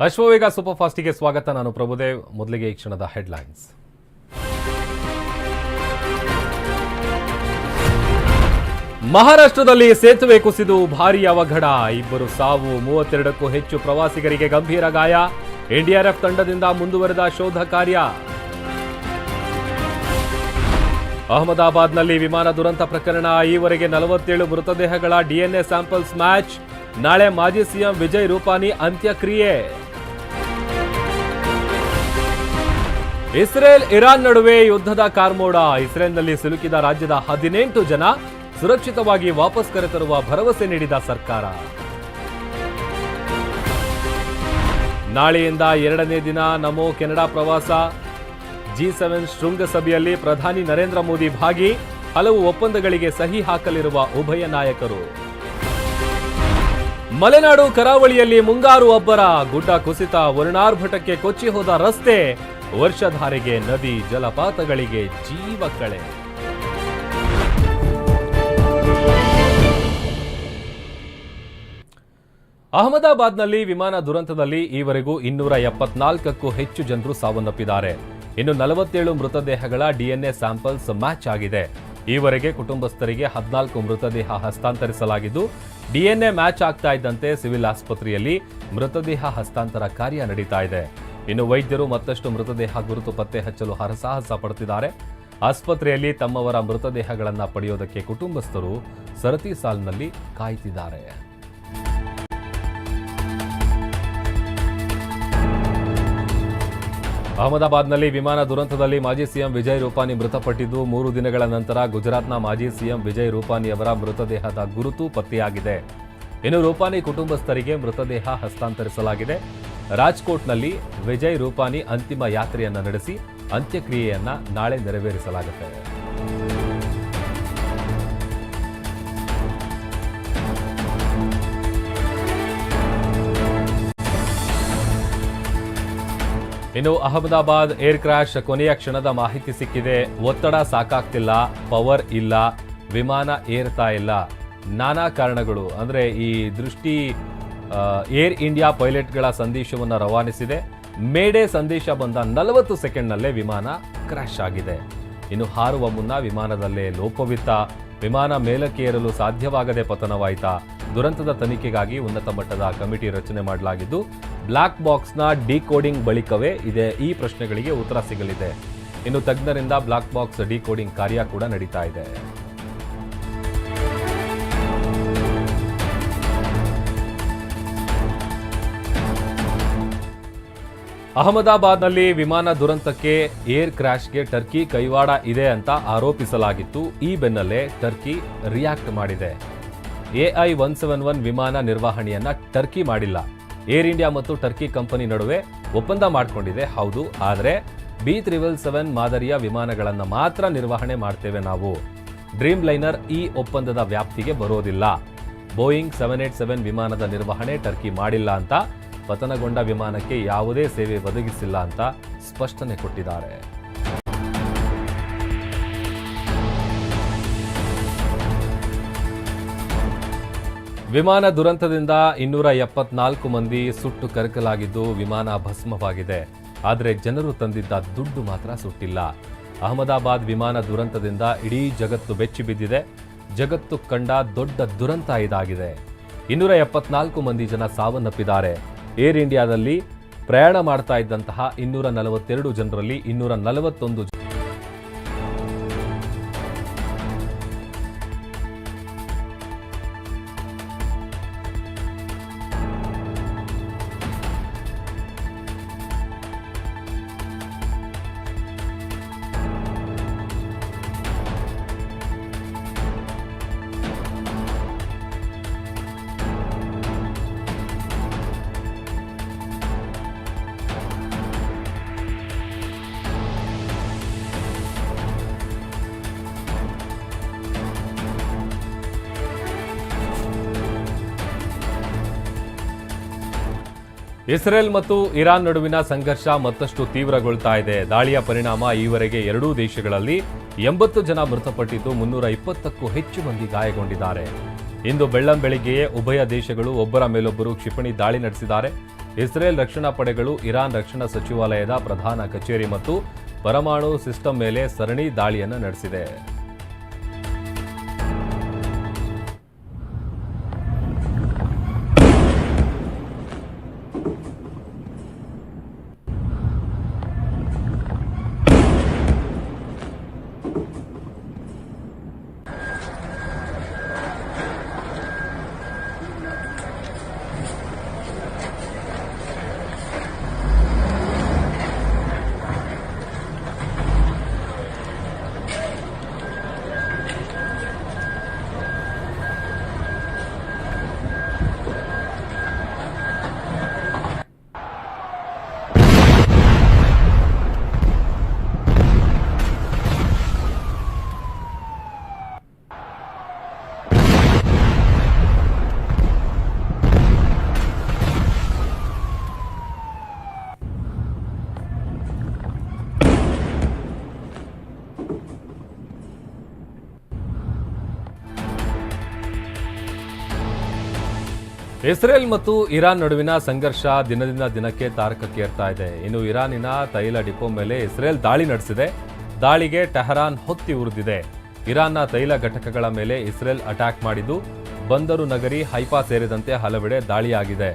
Ashwavega super ಫಾಸ್ಟಿಗೆ ಸ್ವಾಗತ. ನಾನು ಪ್ರಭುದೇವ್. ಮೊದಲಿಗೆ ಈ ಕ್ಷಣದ ಹೆಡ್ಲೈನ್ಸ್. ಮಹಾರಾಷ್ಟ್ರದಲ್ಲಿ ಸೇತುವೆ ಕುಸಿದು ಭಾರೀ ಅವಘಡ. ಇಬ್ಬರು ಸಾವು, ಮೂವತ್ತೆರಡಕ್ಕೂ ಹೆಚ್ಚು ಪ್ರವಾಸಿಗರಿಗೆ ಗಂಭೀರ ಗಾಯ. ಎನ್ಡಿಆರ್ಎಫ್ ತಂಡದಿಂದ ಮುಂದುವರೆದ ಶೋಧ ಕಾರ್ಯ. ಅಹಮದಾಬಾದ್ನಲ್ಲಿ ವಿಮಾನ ದುರಂತ ಪ್ರಕರಣ. ಈವರೆಗೆ ನಲವತ್ತೇಳು ಮೃತದೇಹಗಳ ಡಿಎನ್ಎ ಸ್ಯಾಂಪಲ್ಸ್ ಮ್ಯಾಚ್. ನಾಳೆ ಮಾಜಿ ಸಿಎಂ ವಿಜಯ್ ರೂಪಾನಿ ಅಂತ್ಯಕ್ರಿಯೆ. ಇಸ್ರೇಲ್ ಇರಾನ್ ನಡುವೆ ಯುದ್ಧದ ಕಾರ್ಮೋಡ. ಇಸ್ರೇಲ್ನಲ್ಲಿ ಸಿಲುಕಿದ ರಾಜ್ಯದ ಹದಿನೆಂಟು ಜನ ಸುರಕ್ಷಿತವಾಗಿ ವಾಪಸ್ ಕರೆತರುವ ಭರವಸೆ ನೀಡಿದ ಸರ್ಕಾರ. ನಾಳೆಯಿಂದ ಎರಡನೇ ದಿನ ನಮೋ ಕೆನಡಾ ಪ್ರವಾಸ. ಜಿ ಸೆವೆನ್ ಶೃಂಗಸಭೆಯಲ್ಲಿ ಪ್ರಧಾನಿ ನರೇಂದ್ರ ಮೋದಿ ಭಾಗಿ ಹಲವು ಒಪ್ಪಂದಗಳಿಗೆ ಸಹಿ ಹಾಕಲಿರುವ ಉಭಯ ನಾಯಕರು. ಮಲೆನಾಡು ಕರಾವಳಿಯಲ್ಲಿ ಮುಂಗಾರು ಅಬ್ಬರ. ಗುಡ್ಡ ಕುಸಿತ, ವರ್ಣಾರ್ಭಟಕ್ಕೆ ಕೊಚ್ಚಿ ಹೋದ ರಸ್ತೆ. ವರ್ಷಧಾರೆಗೆ ನದಿ ಜಲಪಾತಗಳಿಗೆ ಜೀವ ಕಳೆ. ಅಹಮದಾಬಾದ್ನಲ್ಲಿ ವಿಮಾನ ದುರಂತದಲ್ಲಿ ಈವರೆಗೂ ಇನ್ನೂರ ಎಪ್ಪತ್ನಾಲ್ಕಕ್ಕೂ ಹೆಚ್ಚು ಜನರು ಸಾವನ್ನಪ್ಪಿದ್ದಾರೆ. ಇನ್ನು ನಲವತ್ತೇಳು ಮೃತದೇಹಗಳ ಡಿಎನ್ಎ ಸ್ಯಾಂಪಲ್ಸ್ ಮ್ಯಾಚ್ ಆಗಿದೆ. ಈವರೆಗೆ ಕುಟುಂಬಸ್ಥರಿಗೆ ಹದಿನಾಲ್ಕು ಮೃತದೇಹ ಹಸ್ತಾಂತರಿಸಲಾಗಿದ್ದು, ಡಿಎನ್ಎ ಮ್ಯಾಚ್ ಆಗ್ತಾ ಇದ್ದಂತೆ ಸಿವಿಲ್ ಆಸ್ಪತ್ರೆಯಲ್ಲಿ ಮೃತದೇಹ ಹಸ್ತಾಂತರ ಕಾರ್ಯ ನಡೀತಾ ಇದೆ. ಇನ್ನು ವೈದ್ಯರು ಮತ್ತಷ್ಟು ಮೃತದೇಹ ಗುರುತು ಪತ್ತೆ ಹಚ್ಚಲು ಹರಸಾಹಸ ಪಡುತ್ತಿದ್ದಾರೆ. ಆಸ್ಪತ್ರೆಯಲ್ಲಿ ತಮ್ಮವರ ಮೃತದೇಹಗಳನ್ನು ಪಡೆಯೋದಕ್ಕೆ ಕುಟುಂಬಸ್ಥರು ಸರತಿ ಸಾಲಿನಲ್ಲಿ ಕಾಯ್ತಿದ್ದಾರೆ. ಅಹಮದಾಬಾದ್ನಲ್ಲಿ ವಿಮಾನ ದುರಂತದಲ್ಲಿ ಮಾಜಿ ಸಿಎಂ ವಿಜಯ್ ರೂಪಾನಿ ಮೃತಪಟ್ಟಿದ್ದು, ಮೂರು ದಿನಗಳ ನಂತರ ಗುಜರಾತ್ನ ಮಾಜಿ ಸಿಎಂ ವಿಜಯ್ ರೂಪಾನಿ ಅವರ ಮೃತದೇಹದ ಗುರುತು ಪತ್ತೆಯಾಗಿದೆ. ಇನ್ನು ರೂಪಾನಿ ಕುಟುಂಬಸ್ಥರಿಗೆ ಮೃತದೇಹ ಹಸ್ತಾಂತರಿಸಲಾಗಿದೆ. ರಾಜ್ಕೋಟ್ನಲ್ಲಿ ವಿಜಯ್ ರೂಪಾನಿ ಅಂತಿಮ ಯಾತ್ರೆಯನ್ನು ನಡೆಸಿ ಅಂತ್ಯಕ್ರಿಯೆಯನ್ನು ನಾಳೆ ನೆರವೇರಿಸಲಾಗುತ್ತೆ. ಇನ್ನು ಅಹಮದಾಬಾದ್ ಏರ್ ಕ್ರಾಶ್ ಕೊನೆಯ ಕ್ಷಣದ ಮಾಹಿತಿ ಸಿಕ್ಕಿದೆ. ಒತ್ತಡ ಸಾಕಾಗ್ತಿಲ್ಲ, ಪವರ್ ಇಲ್ಲ, ವಿಮಾನ ಏರ್ತಾ ಇಲ್ಲ. ನಾನಾ ಕಾರಣಗಳು, ಅಂದರೆ ಈ ದೃಷ್ಟಿ ಏರ್ ಇಂಡಿಯಾ ಪೈಲಟ್ಗಳ ಸಂದೇಶವನ್ನು ರವಾನಿಸಿದೆ. ಮೇಡೆ ಸಂದೇಶ ಬಂದ ನಲವತ್ತು ಸೆಕೆಂಡ್ನಲ್ಲೇ ವಿಮಾನ ಕ್ರ್ಯಾಶ್ ಆಗಿದೆ. ಇನ್ನು ಹಾರುವ ಮುನ್ನ ವಿಮಾನದಲ್ಲೇ ಲೋಪವಿತ್ತ. ವಿಮಾನ ಮೇಲಕ್ಕೆ ಏರಲು ಸಾಧ್ಯವಾಗದೆ ಪತನವಾಯಿತಾ. ದುರಂತದ ತನಿಖೆಗಾಗಿ ಉನ್ನತ ಮಟ್ಟದ ಕಮಿಟಿ ರಚನೆ ಮಾಡಲಾಗಿದ್ದು, ಬ್ಲಾಕ್ ಬಾಕ್ಸ್ನ ಡಿಕೋಡಿಂಗ್ ಬಳಿಕವೇ ಇದೆ ಈ ಪ್ರಶ್ನೆಗಳಿಗೆ ಉತ್ತರ ಸಿಗಲಿದೆ. ಇನ್ನು ತಜ್ಞರಿಂದ ಬ್ಲಾಕ್ ಬಾಕ್ಸ್ ಡಿಕೋಡಿಂಗ್ ಕಾರ್ಯ ಕೂಡ ನಡೀತಾ ಇದೆ. ಅಹಮದಾಬಾದ್ನಲ್ಲಿ ವಿಮಾನ ದುರಂತಕ್ಕೆ ಏರ್ ಕ್ರ್ಯಾಶ್ಗೆ ಟರ್ಕಿ ಕೈವಾಡ ಇದೆ ಅಂತ ಆರೋಪಿಸಲಾಗಿತ್ತು. ಈ ಬೆನ್ನಲ್ಲೇ ಟರ್ಕಿ ರಿಯಾಕ್ಟ್ ಮಾಡಿದೆ. ಎಐ ಒನ್ ಸೆವೆನ್ ಒನ್ ವಿಮಾನ ನಿರ್ವಹಣೆಯನ್ನ ಟರ್ಕಿ ಮಾಡಿಲ್ಲ. ಏರ್ ಇಂಡಿಯಾ ಮತ್ತು ಟರ್ಕಿ ಕಂಪನಿ ನಡುವೆ ಒಪ್ಪಂದ ಮಾಡಿಕೊಂಡಿದೆ, ಹೌದು. ಆದರೆ ಬಿ ತ್ರಿವಲ್ ಸೆವೆನ್ ಮಾದರಿಯ ವಿಮಾನಗಳನ್ನು ಮಾತ್ರ ನಿರ್ವಹಣೆ ಮಾಡ್ತೇವೆ ನಾವು. ಡ್ರೀಮ್ ಲೈನರ್ ಈ ಒಪ್ಪಂದದ ವ್ಯಾಪ್ತಿಗೆ ಬರೋದಿಲ್ಲ. ಬೋಯಿಂಗ್ ಸೆವೆನ್ ಏಟ್ ಸೆವೆನ್ ವಿಮಾನದ ನಿರ್ವಹಣೆ ಟರ್ಕಿ ಮಾಡಿಲ್ಲ ಅಂತ ಪತನಗೊಂಡ ವಿಮಾನಕ್ಕೆ ಯಾವುದೇ ಸೇವೆ ಒದಗಿಸಿಲ್ಲ ಅಂತ ಸ್ಪಷ್ಟನೆ ಕೊಟ್ಟಿದ್ದಾರೆ. ವಿಮಾನ ದುರಂತದಿಂದ ಇನ್ನೂರ ಎಪ್ಪತ್ನಾಲ್ಕು ಮಂದಿ ಸುಟ್ಟು ಕರಕಲಾಗಿದ್ದು ವಿಮಾನ ಭಸ್ಮವಾಗಿದೆ. ಆದರೆ ಜನರು ತಂದಿದ್ದ ದುಡ್ಡು ಮಾತ್ರ ಸುಟ್ಟಿಲ್ಲ. ಅಹಮದಾಬಾದ್ ವಿಮಾನ ದುರಂತದಿಂದ ಇಡೀ ಜಗತ್ತು ಬೆಚ್ಚಿ ಬಿದ್ದಿದೆ. ಜಗತ್ತು ಕಂಡ ದೊಡ್ಡ ದುರಂತ ಇದಾಗಿದೆ. ಇನ್ನೂರ ಎಪ್ಪತ್ನಾಲ್ಕು ಮಂದಿ ಜನ ಸಾವನ್ನಪ್ಪಿದ್ದಾರೆ. ಏರ್ ಇಂಡಿಯಾದಲ್ಲಿ ಪ್ರಯಾಣ ಮಾಡ್ತಾ ಇದ್ದಂತಹ ಇನ್ನೂರ ನಲವತ್ತೆರಡು ಜನರಲ್ಲಿ ಇನ್ನೂರ ನಲವತ್ತೊಂದು ಇಸ್ರೇಲ್ ಮತ್ತು ಇರಾನ್ ನಡುವಿನ ಸಂಘರ್ಷ ಮತ್ತಷ್ಟು ತೀವ್ರಗೊಳ್ತಾ ಇದೆ. ದಾಳಿಯ ಪರಿಣಾಮ ಈವರೆಗೆ ಎರಡೂ ದೇಶಗಳಲ್ಲಿ ಎಂಬತ್ತು ಜನ ಮೃತಪಟ್ಟಿದ್ದು ಮುನ್ನೂರ ಇಪ್ಪತ್ತಕ್ಕೂ ಹೆಚ್ಚು ಮಂದಿ ಗಾಯಗೊಂಡಿದ್ದಾರೆ. ಇಂದು ಬೆಳ್ಳಂಬೆಳಿಗ್ಗೆಯೇ ಉಭಯ ದೇಶಗಳು ಒಬ್ಬರ ಮೇಲೊಬ್ಬರು ಕ್ಷಿಪಣಿ ದಾಳಿ ನಡೆಸಿದ್ದಾರೆ. ಇಸ್ರೇಲ್ ರಕ್ಷಣಾ ಪಡೆಗಳು ಇರಾನ್ ರಕ್ಷಣಾ ಸಚಿವಾಲಯದ ಪ್ರಧಾನ ಕಚೇರಿ ಮತ್ತು ಪರಮಾಣು ಸಿಸ್ಟಮ್ ಮೇಲೆ ಸರಣಿ ದಾಳಿಯನ್ನು ನಡೆಸಿದೆ. ಇಸ್ರೇಲ್ ಮತ್ತು ಇರಾನ್ ನಡುವಿನ ಸಂಘರ್ಷ ದಿನದಿಂದ ದಿನಕ್ಕೆ ತಾರಕಕ್ಕೇರ್ತಾ ಇದೆ. ಇನ್ನು ಇರಾನಿನ ತೈಲ ಡಿಪೋ ಮೇಲೆ ಇಸ್ರೇಲ್ ದಾಳಿ ನಡೆಸಿದೆ. ದಾಳಿಗೆ ಟೆಹರಾನ್ ಹೊತ್ತಿ ಉರಿದಿದೆ. ಇರಾನ್ನ ತೈಲ ಘಟಕಗಳ ಮೇಲೆ ಇಸ್ರೇಲ್ ಅಟ್ಯಾಕ್ ಮಾಡಿದ್ದು, ಬಂದರು ನಗರಿ ಹೈಪಾ ಸೇರಿದಂತೆ ಹಲವೆಡೆ ದಾಳಿಯಾಗಿದೆ.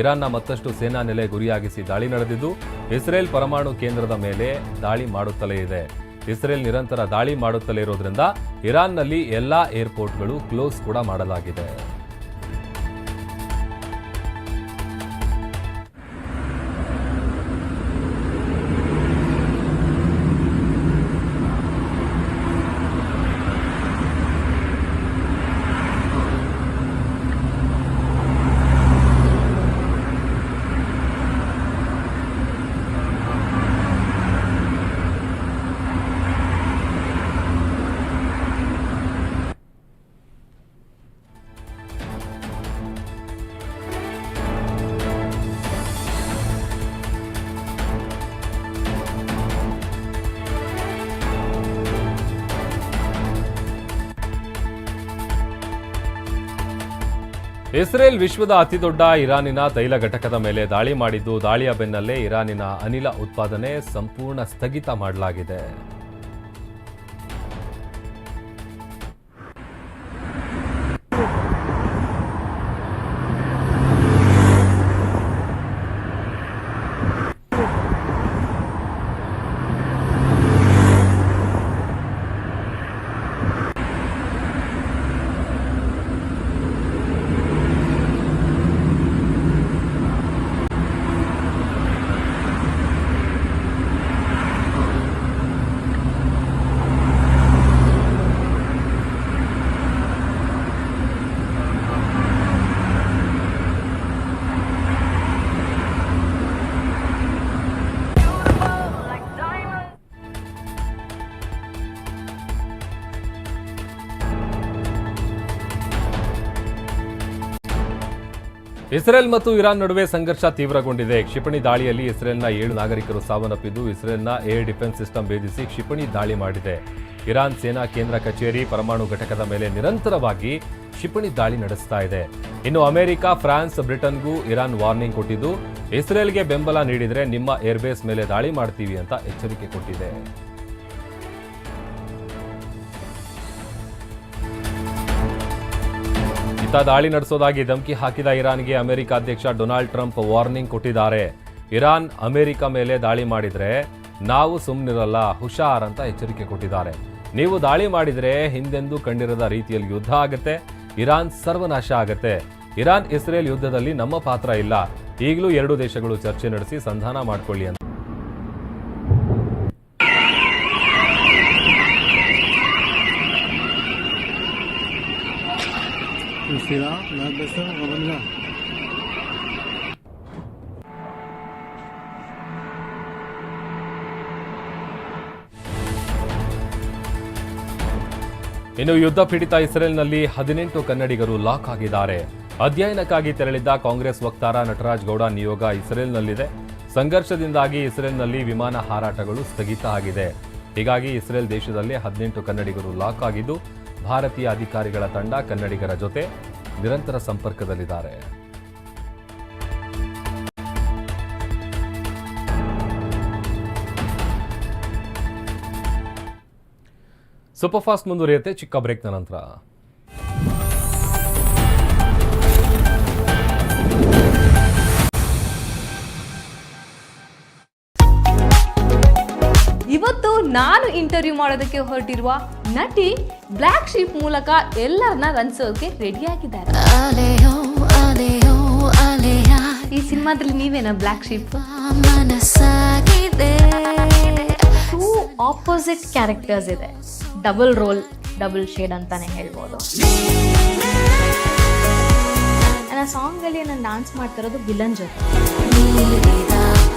ಇರಾನ್ನ ಮತ್ತಷ್ಟು ಸೇನಾ ನೆಲೆ ಗುರಿಯಾಗಿಸಿ ದಾಳಿ ನಡೆದಿದ್ದು, ಇಸ್ರೇಲ್ ಪರಮಾಣು ಕೇಂದ್ರದ ಮೇಲೆ ದಾಳಿ ಮಾಡುತ್ತಲೇ ಇದೆ. ಇಸ್ರೇಲ್ ನಿರಂತರ ದಾಳಿ ಮಾಡುತ್ತಲೇ ಇರೋದ್ರಿಂದ ಇರಾನ್ನಲ್ಲಿ ಎಲ್ಲಾ ಏರ್ಪೋರ್ಟ್ಗಳು ಕ್ಲೋಸ್ ಕೂಡ ಮಾಡಲಾಗಿದೆ. ಇಸ್ರೇಲ್ ವಿಶ್ವದ ಅತಿದೊಡ್ಡ ಇರಾನಿನ ತೈಲ ಘಟಕದ ಮೇಲೆ ದಾಳಿ ಮಾಡಿದ್ದು ದಾಳಿಯ ಬೆನ್ನಲ್ಲೇ ಇರಾನಿನ ಅನಿಲ ಉತ್ಪಾದನೆ ಸಂಪೂರ್ಣ ಸ್ಥಗಿತ ಮಾಡಲಾಗಿದೆ. ಇಸ್ರೇಲ್ ಮತ್ತು ಇರಾನ್ ನಡುವೆ ಸಂಘರ್ಷ ತೀವ್ರಗೊಂಡಿದೆ. ಕ್ಷಿಪಣಿ ದಾಳಿಯಲ್ಲಿ ಇಸ್ರೇಲ್ನ ಏಳು ನಾಗರಿಕರು ಸಾವನ್ನಪ್ಪಿದ್ದು, ಇಸ್ರೇಲ್ನ ಏರ್ ಡಿಫೆನ್ಸ್ ಸಿಸ್ಟಮ್ ಭೇದಿಸಿ ಕ್ಷಿಪಣಿ ದಾಳಿ ಮಾಡಿದೆ. ಇರಾನ್ ಸೇನಾ ಕೇಂದ್ರ ಕಚೇರಿ ಪರಮಾಣು ಘಟಕದ ಮೇಲೆ ನಿರಂತರವಾಗಿ ಕ್ಷಿಪಣಿ ದಾಳಿ ನಡೆಸ್ತಾ ಇದೆ. ಇನ್ನು ಅಮೆರಿಕ, ಫ್ರಾನ್ಸ್, ಬ್ರಿಟನ್ಗೂ ಇರಾನ್ ವಾರ್ನಿಂಗ್ ಕೊಟ್ಟಿದ್ದು, ಇಸ್ರೇಲ್ಗೆ ಬೆಂಬಲ ನೀಡಿದರೆ ನಿಮ್ಮ ಏರ್ಬೇಸ್ ಮೇಲೆ ದಾಳಿ ಮಾಡ್ತೀವಿ ಅಂತ ಎಚ್ಚರಿಕೆ ಕೊಟ್ಟಿದೆ. ಇತ್ತ ದಾಳಿ ನಡೆಸೋದಾಗಿ ಧಮಕಿ ಹಾಕಿದ ಇರಾನ್ಗೆ ಅಮೆರಿಕ ಅಧ್ಯಕ್ಷ ಡೊನಾಲ್ಡ್ ಟ್ರಂಪ್ ವಾರ್ನಿಂಗ್ ಕೊಟ್ಟಿದ್ದಾರೆ. ಇರಾನ್ ಅಮೆರಿಕ ಮೇಲೆ ದಾಳಿ ಮಾಡಿದ್ರೆ ನಾವು ಸುಮ್ಮನಿರಲ್ಲ ಹುಷಾರ್ ಅಂತ ಎಚ್ಚರಿಕೆ ಕೊಟ್ಟಿದ್ದಾರೆ. ನೀವು ದಾಳಿ ಮಾಡಿದ್ರೆ ಹಿಂದೆಂದೂ ಕಂಡಿರದ ರೀತಿಯಲ್ಲಿ ಯುದ್ಧ ಆಗುತ್ತೆ, ಇರಾನ್ ಸರ್ವನಾಶ ಆಗುತ್ತೆ. ಇರಾನ್ ಇಸ್ರೇಲ್ ಯುದ್ಧದಲ್ಲಿ ನಮ್ಮ ಪಾತ್ರ ಇಲ್ಲ. ಈಗಲೂ ಎರಡು ದೇಶಗಳು ಚರ್ಚೆ ನಡೆಸಿ ಸಂಧಾನ ಮಾಡಿಕೊಳ್ಳಿ ಅಂತ. ಇನ್ನು ಯುದ್ಧ ಪೀಡಿತ ಇಸ್ರೇಲ್ನಲ್ಲಿ ಹದಿನೆಂಟು ಕನ್ನಡಿಗರು ಲಾಕ್ ಆಗಿದ್ದಾರೆ. ಅಧ್ಯಯನಕ್ಕಾಗಿ ತೆರಳಿದ್ದ ಕಾಂಗ್ರೆಸ್ ವಕ್ತಾರ ನಟರಾಜ್ ಗೌಡ ನಿಯೋಗ ಇಸ್ರೇಲ್ನಲ್ಲಿದೆ. ಸಂಘರ್ಷದಿಂದಾಗಿ ಇಸ್ರೇಲ್ನಲ್ಲಿ ವಿಮಾನ ಹಾರಾಟಗಳು ಸ್ಥಗಿತ ಆಗಿದೆ. ಹೀಗಾಗಿ ಇಸ್ರೇಲ್ ದೇಶದಲ್ಲಿ ಹದಿನೆಂಟು ಕನ್ನಡಿಗರು ಲಾಕ್ ಆಗಿದ್ದು, ಭಾರತೀಯ ಅಧಿಕಾರಿಗಳ ತಂಡ ಕನ್ನಡಿಗರ ಜೊತೆ ನಿರಂತರ ಸಂಪರ್ಕದಲ್ಲಿದ್ದಾರೆ ಸೂಪರ್ಫಾಸ್ಟ್ ಮುಂದುವರಿಯುತ್ತೆ ಚಿಕ್ಕ ಬ್ರೇಕ್ನ ನಂತರ ಇಂಟರ್ವ್ಯೂ ಮಾಡೋದಕ್ಕೆ ಹೊರಟಿರುವ ನಟಿ ಬ್ಲ್ಯಾಕ್ ಶೀಪ್ ಮೂಲಕ ಎಲ್ಲರನ್ನ ರಂಜಿಸೋಕೆ ರೆಡಿಯಾಗಿದ್ದಾರೆ ಈ ಸಿನಿಮಾದಲ್ಲಿ ನೀವೇನ black sheep two opposite characters ಇದೆ. ಡಬಲ್ ರೋಲ್ ಡಬಲ್ ಶೇಡ್ ಅಂತಾನೆ ಹೇಳ್ಬೋದು. ನನ್ನ ಸಾಂಗಲ್ಲಿ ನಾನು ಡಾನ್ಸ್ ಮಾಡ್ತಿರೋದು ವಿಲನ್ ಜೊತೆ.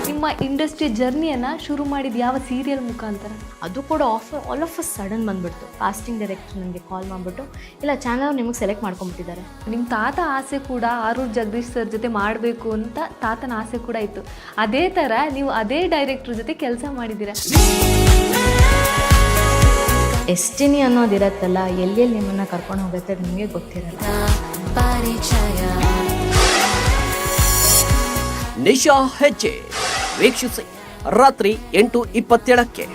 ನಿಮ್ಮ ಇಂಡಸ್ಟ್ರಿ ಜರ್ನಿಯನ್ನ ಶುರು ಮಾಡಿದ ಯಾವ ಸೀರಿಯಲ್ ಮುಖಾಂತರ? ಅದು ಕೂಡ offer all of a sudden ಬಂದ್ಬಿಡ್ತು. ಕಾಸ್ಟಿಂಗ್ ಡೈರೆಕ್ಟರ್ ನನಗೆ ಕಾಲ್ ಮಾಡಿಬಿಟ್ಟು ಇಲ್ಲ ಚಾನಲ್ ನಿಮಗೆ ಸೆಲೆಕ್ಟ್ ಮಾಡ್ಕೊಂಬಿಟ್ಟಿದ್ದಾರೆ. ನಿಮ್ಮ ತಾತ ಆಸೆ ಕೂಡ ಆರೂರ್ ಜಗದೀಶ್ ಸರ್ ಜೊತೆ ಮಾಡಬೇಕು ಅಂತ ತಾತನ ಆಸೆ ಕೂಡ ಇತ್ತು. ಅದೇ ಥರ ನೀವು ಅದೇ ಡೈರೆಕ್ಟರ್ ಜೊತೆ ಕೆಲಸ ಮಾಡಿದ್ದೀರಾ? ಎಸ್ಟಿನಿ ಅನ್ನೋದಿರತ್ತಲ್ಲ ಎಲ್ಲೆಲ್ಲಿ ನಿಮ್ಮನ್ನ ಕರ್ಕೊಂಡು ಹೋಗುತ್ತೆ ಅದು ನಿಮಗೆ ಗೊತ್ತಿರಲ್ಲ. ಪರಿಚಯ. ನಿಶಾ ಹೆಜ್ಜೆ. ವೀಕ್ಷಿಸಿ. ರಾತ್ರಿ ಎಂಟು ಇಪ್ಪತ್ತೇಳಕ್ಕೆ.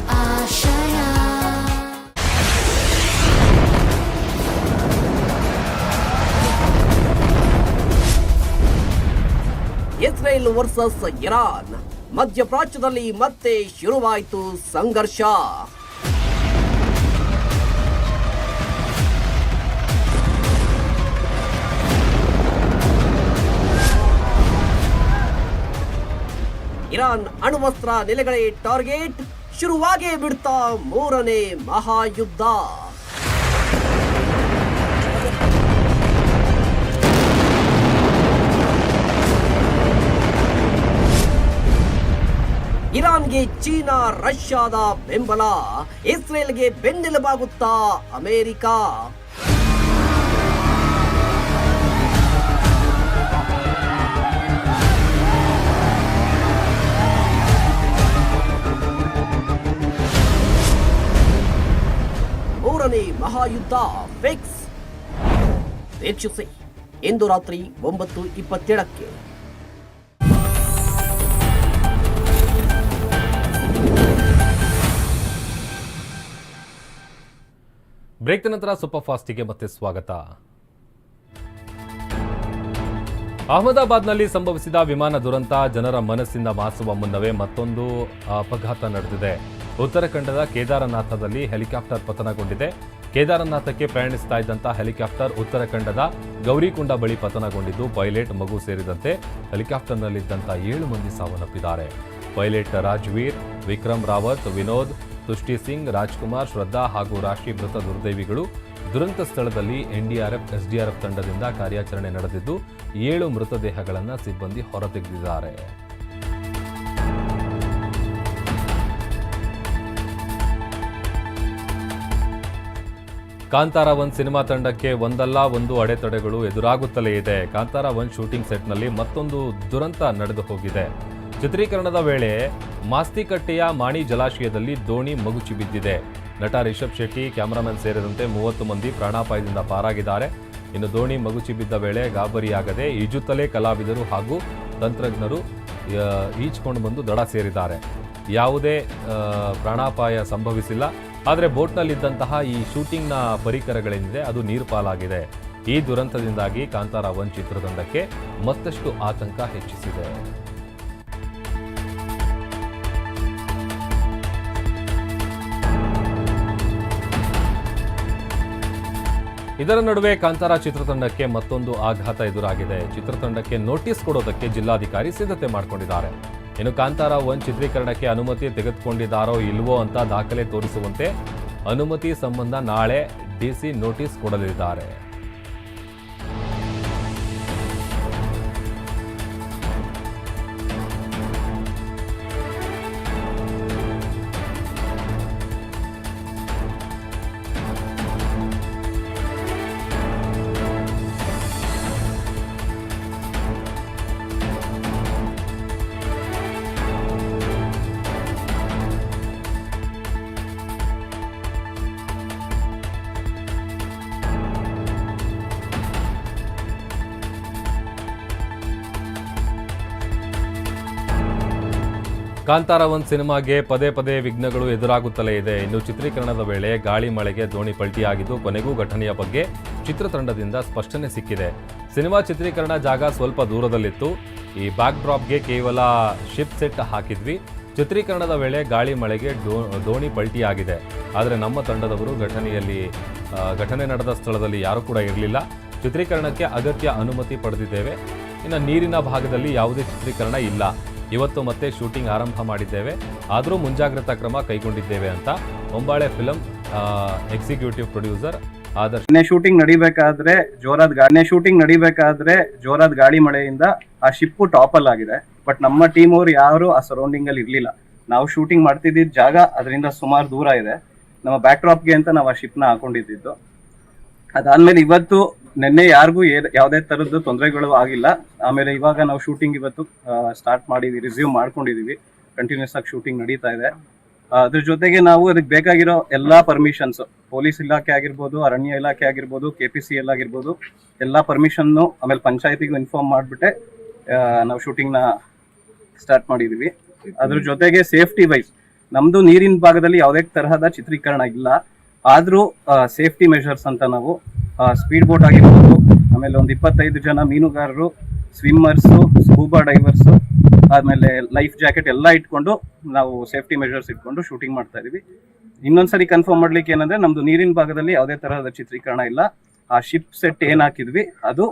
Israel versus Iran. ಮಧ್ಯಪ್ರಾಚ್ಯದಲ್ಲಿ ಮತ್ತೆ ಶುರುವಾಯಿತು ಸಂಘರ್ಷ. Iran ಅಣುವಸ್ತ್ರ ನೆಲೆಗಳೇ target. ಶುರುವಾಗೇ ಬಿಡ್ತಾ ಮೂರನೇ ಮಹಾಯುದ್ಧ. ಇರಾನ್ಗೆ ಚೀನಾ, ರಷ್ಯಾದ ಬೆಂಬಲ. ಇಸ್ರೇಲ್ಗೆ ಬೆನ್ನೆಲುಬಾಗುತ್ತಾ ಅಮೆರಿಕ. ಮೂರನೇ ಮಹಾಯುದ್ಧ ಫಿಕ್ಸ್. ವೀಕ್ಷಿಸಿ, ಇಂದು ರಾತ್ರಿ ಒಂಬತ್ತು ಇಪ್ಪತ್ತೇಳಕ್ಕೆ. ಬ್ರೇಕ್ ನಂತರ ಸೂಪರ್ ಫಾಸ್ಟಿಗೆ ಮತ್ತೆ ಸ್ವಾಗತ. ಅಹಮದಾಬಾದ್ನಲ್ಲಿ ಸಂಭವಿಸಿದ ವಿಮಾನ ದುರಂತ ಜನರ ಮನಸ್ಸಿಂದ ಮಾಸುವ ಮುನ್ನವೇ ಮತ್ತೊಂದು ಅಪಘಾತ ನಡೆದಿದೆ. ಉತ್ತರಾಖಂಡದ ಕೇದಾರನಾಥದಲ್ಲಿ ಹೆಲಿಕಾಪ್ಟರ್ ಪತನಗೊಂಡಿದೆ. ಕೇದಾರನಾಥಕ್ಕೆ ಪ್ರಯಾಣಿಸ್ತಾ ಇದ್ದಂತ ಹೆಲಿಕಾಪ್ಟರ್ ಉತ್ತರಾಖಂಡದ ಗೌರಿಕುಂಡ ಬಳಿ ಪತನಗೊಂಡಿದ್ದು, ಪೈಲಟ್ ಮಗು ಸೇರಿದಂತೆ ಹೆಲಿಕಾಪ್ಟರ್ನಲ್ಲಿದ್ದಂಥ ಏಳು ಮಂದಿ ಸಾವನ್ನಪ್ಪಿದ್ದಾರೆ. ಪೈಲಟ್ ರಾಜ್ವೀರ್, ವಿಕ್ರಮ್ ರಾವತ್, ವಿನೋದ್, ತುಷ್ಟಿ ಸಿಂಗ್, ರಾಜ್ಕುಮಾರ್, ಶ್ರದ್ಧಾ ಹಾಗೂ ರಾಶಿ ಮೃತ ದುರ್ದೈವಿಗಳು ದುರಂತ ಸ್ಥಳದಲ್ಲಿ ಎನ್ಡಿಆರ್ಎಫ್, ಎಸ್ಡಿಆರ್ಎಫ್ ತಂಡದಿಂದ ಕಾರ್ಯಾಚರಣೆ ನಡೆದಿದ್ದು, ಏಳು ಮೃತದೇಹಗಳನ್ನು ಸಿಬ್ಬಂದಿ ಹೊರತೆಗೆದಿದ್ದಾರೆ. ಕಾಂತಾರ ಒನ್ ಸಿನಿಮಾ ತಂಡಕ್ಕೆ ಒಂದಲ್ಲ ಒಂದು ಅಡೆತಡೆಗಳು ಎದುರಾಗುತ್ತಲೇ ಇದೆ. ಕಾಂತಾರ ಒನ್ ಶೂಟಿಂಗ್ ಸೆಟ್ನಲ್ಲಿ ಮತ್ತೊಂದು ದುರಂತ ನಡೆದು ಹೋಗಿದೆ. ಚಿತ್ರೀಕರಣದ ವೇಳೆ ಮಾಸ್ತಿಕಟ್ಟೆಯ ಮಾಣಿ ಜಲಾಶಯದಲ್ಲಿ ದೋಣಿ ಮಗುಚಿ ಬಿದ್ದಿದೆ. ನಟ ರಿಷಬ್ ಶೆಟ್ಟಿ, ಕ್ಯಾಮರಾಮನ್ ಸೇರಿದಂತೆ ಮೂವತ್ತು ಮಂದಿ ಪ್ರಾಣಾಪಾಯದಿಂದ ಪಾರಾಗಿದ್ದಾರೆ. ಇನ್ನು ದೋಣಿ ಮಗುಚಿ ಬಿದ್ದ ವೇಳೆ ಗಾಬರಿಯಾಗದೆ ಈಜುತ್ತಲೇ ಕಲಾವಿದರು ಹಾಗೂ ತಂತ್ರಜ್ಞರು ಈಜ್ಕೊಂಡು ಬಂದು ದಡ ಸೇರಿದ್ದಾರೆ. ಯಾವುದೇ ಪ್ರಾಣಾಪಾಯ ಸಂಭವಿಸಿಲ್ಲ. ಆದರೆ ಬೋಟ್ನಲ್ಲಿದ್ದಂತಹ ಈ ಶೂಟಿಂಗ್ನ ಪರಿಕರಗಳೇನಿದೆ, ಅದು ನೀರು ಪಾಲಾಗಿದೆ ಈ ದುರಂತದಿಂದಾಗಿ ಕಾಂತಾರ ಒನ್ ಚಿತ್ರತಂಡಕ್ಕೆ ಮತ್ತಷ್ಟು ಆತಂಕ ಹೆಚ್ಚಿಸಿದೆ. ಇದರ ನಡುವೆ ಕಾಂತಾರ ಚಿತ್ರತಂಡಕ್ಕೆ ಮತ್ತೊಂದು ಆಘಾತ ಎದುರಾಗಿದೆ. ಚಿತ್ರತಂಡಕ್ಕೆ ನೋಟಿಸ್ ಕೊಡೋದಕ್ಕೆ ಜಿಲ್ಲಾಧಿಕಾರಿ ಸಿದ್ಧತೆ ಮಾಡಿಕೊಂಡಿದ್ದಾರೆ. ಇನ್ನು ಕಾಂತಾರ ಒನ್ ಚಿತ್ರೀಕರಣಕ್ಕೆ ಅನುಮತಿ ತೆಗೆದುಕೊಂಡಿದ್ದಾರೋ ಇಲ್ವೋ ಅಂತ ದಾಖಲೆ ತೋರಿಸುವಂತೆ ಅನುಮತಿ ಸಂಬಂಧ ನಾಳೆ ಡಿಸಿ ನೋಟಿಸ್ ಕೊಡಲಿದ್ದಾರೆ. ಕಾಂತಾರ ಒಂದ್ ಸಿನಿಮಾಗೆ ಪದೇ ಪದೇ ವಿಘ್ನಗಳು ಎದುರಾಗುತ್ತಲೇ ಇದೆ. ಇನ್ನು ಚಿತ್ರೀಕರಣದ ವೇಳೆ ಗಾಳಿ ಮಳೆಗೆ ದೋಣಿ ಪಲ್ಟಿಯಾಗಿದ್ದು ಕೊನೆಗೂ ಘಟನೆಯ ಬಗ್ಗೆ ಚಿತ್ರತಂಡದಿಂದ ಸ್ಪಷ್ಟನೆ ಸಿಕ್ಕಿದೆ. ಸಿನಿಮಾ ಚಿತ್ರೀಕರಣ ಜಾಗ ಸ್ವಲ್ಪ ದೂರದಲ್ಲಿತ್ತು. ಈ ಬ್ಯಾಕ್ ಡ್ರಾಪ್ಗೆ ಕೇವಲ ಶಿಪ್ ಸೆಟ್ ಹಾಕಿದ್ವಿ. ಚಿತ್ರೀಕರಣದ ವೇಳೆ ಗಾಳಿ ಮಳೆಗೆ ದೋಣಿ ಪಲ್ಟಿಯಾಗಿದೆ. ಆದರೆ ನಮ್ಮ ತಂಡದವರು ಘಟನೆಯಲ್ಲಿ ಘಟನೆ ನಡೆದ ಸ್ಥಳದಲ್ಲಿ ಯಾರೂ ಕೂಡ ಇರಲಿಲ್ಲ. ಚಿತ್ರೀಕರಣಕ್ಕೆ ಅಗತ್ಯ ಅನುಮತಿ ಪಡೆದಿದ್ದೇವೆ. ಇನ್ನು ನೀರಿನ ಭಾಗದಲ್ಲಿ ಯಾವುದೇ ಚಿತ್ರೀಕರಣ ಇಲ್ಲ. ಇವತ್ತು ಮತ್ತೆ ಶೂಟಿಂಗ್ ಆರಂಭ ಮಾಡಿದ್ದೇವೆ. ಆದರೂ ಮುಂಜಾಗ್ರತಾ ಕ್ರಮ ಕೈಗೊಂಡಿದ್ದೇವೆ ಅಂತ Hombale film executive producer Adarsh shooting ನಡಿಬೇಕಾದ್ರೆ ಜೋರಾದ ಗಾಡಿನೇ ಶೂಟಿಂಗ್ ನಡಿಬೇಕಾದ್ರೆ ಜೋರಾದ ಗಾಳಿ ಮಳೆಯಿಂದ ಆ ಶಿಪ್ಪು ಟಾಪ್ ಅಲ್ಲಿ ಆಗಿದೆ. ಬಟ್ ನಮ್ಮ ಟೀಮ್ ಅವರು ಯಾರು ಆ ಸರೌಂಡಿಂಗ್ ಅಲ್ಲಿ ಇರ್ಲಿಲ್ಲ. ನಾವು ಶೂಟಿಂಗ್ ಮಾಡ್ತಿದ್ದಿದ್ದ ಜಾಗ ಅದರಿಂದ ಸುಮಾರು ದೂರ ಇದೆ. ನಮ್ಮ ಬ್ಯಾಕ್ ಡ್ರಾಪ್ಗೆ ಅಂತ ನಾವು ಆ ಶಿಪ್ನ ಹಾಕೊಂಡಿದ್ದು. ಅದಾದ್ಮೇಲೆ ಇವತ್ತು ನಿನ್ನೆ ಯಾರಿಗೂ ಯಾವುದೇ ತರದ್ದು ತೊಂದರೆಗಳು ಆಗಿಲ್ಲ. ಆಮೇಲೆ ಇವಾಗ ನಾವು ಶೂಟಿಂಗ್ ಇವತ್ತು ಸ್ಟಾರ್ಟ್ ಮಾಡಿದ್ವಿ ರಿಸ್ಯೂಮ್ ಮಾಡ್ಕೊಂಡಿದೀವಿ. ಕಂಟಿನ್ಯೂಸ್ ಆಗಿ ಶೂಟಿಂಗ್ ನಡೀತಾ ಇದೆ. ಅದ್ರ ಜೊತೆಗೆ ನಾವು ಅದಕ್ಕೆ ಬೇಕಾಗಿರೋ ಎಲ್ಲಾ ಪರ್ಮಿಷನ್ಸ್ ಪೊಲೀಸ್ ಇಲಾಖೆ ಆಗಿರ್ಬೋದು, ಅರಣ್ಯ ಇಲಾಖೆ ಆಗಿರ್ಬೋದು ಕೆ ಪಿ ಸಿ ಎಲ್ ಆಗಿರ್ಬೋದು, ಎಲ್ಲಾ ಪರ್ಮಿಷನ್ನು ಆಮೇಲೆ ಪಂಚಾಯತಿಗೂ ಇನ್ಫಾರ್ಮ್ ಮಾಡಿಬಿಟ್ಟೆ ನಾವು ಶೂಟಿಂಗ್ನ ಸ್ಟಾರ್ಟ್ ಮಾಡಿದೀವಿ. ಅದ್ರ ಜೊತೆಗೆ ಸೇಫ್ಟಿ ವೈಸ್ ನಮ್ದು ನೀರಿನ ಭಾಗದಲ್ಲಿ ಯಾವುದೇ ತರಹದ ಚಿತ್ರೀಕರಣ ಇಲ್ಲ. ಆದ್ರೂ ಸೇಫ್ಟಿ ಮೆಷರ್ಸ್ ಅಂತ ನಾವು ಸ್ಪೀಡ್ ಬೋಟ್ ಆಗಿರ್ಬೋದು ಆಮೇಲೆ ಒಂದು ಇಪ್ಪತ್ತೈದು ಜನ ಮೀನುಗಾರರು ಸ್ವಿಮ್ಮರ್ಸು ಸ್ಕೂಬಾ ಡೈವರ್ಸು ಆಮೇಲೆ ಲೈಫ್ ಜಾಕೆಟ್ ಎಲ್ಲ ಇಟ್ಕೊಂಡು ನಾವು ಸೇಫ್ಟಿ ಮೆಷರ್ಸ್ ಇಟ್ಕೊಂಡು ಶೂಟಿಂಗ್ ಮಾಡ್ತಾ ಇದೀವಿ. ಇನ್ನೊಂದ್ಸರಿ ಕನ್ಫರ್ಮ್ ಮಾಡ್ಲಿಕ್ಕೆ ಏನಂದ್ರೆ, ನಮ್ದು ನೀರಿನ ಭಾಗದಲ್ಲಿ ಯಾವುದೇ ತರಹದ ಚಿತ್ರೀಕರಣ ಇಲ್ಲ. ಆ ಶಿಪ್ ಸೆಟ್ ಏನ್ ಹಾಕಿದ್ವಿ, ಅದು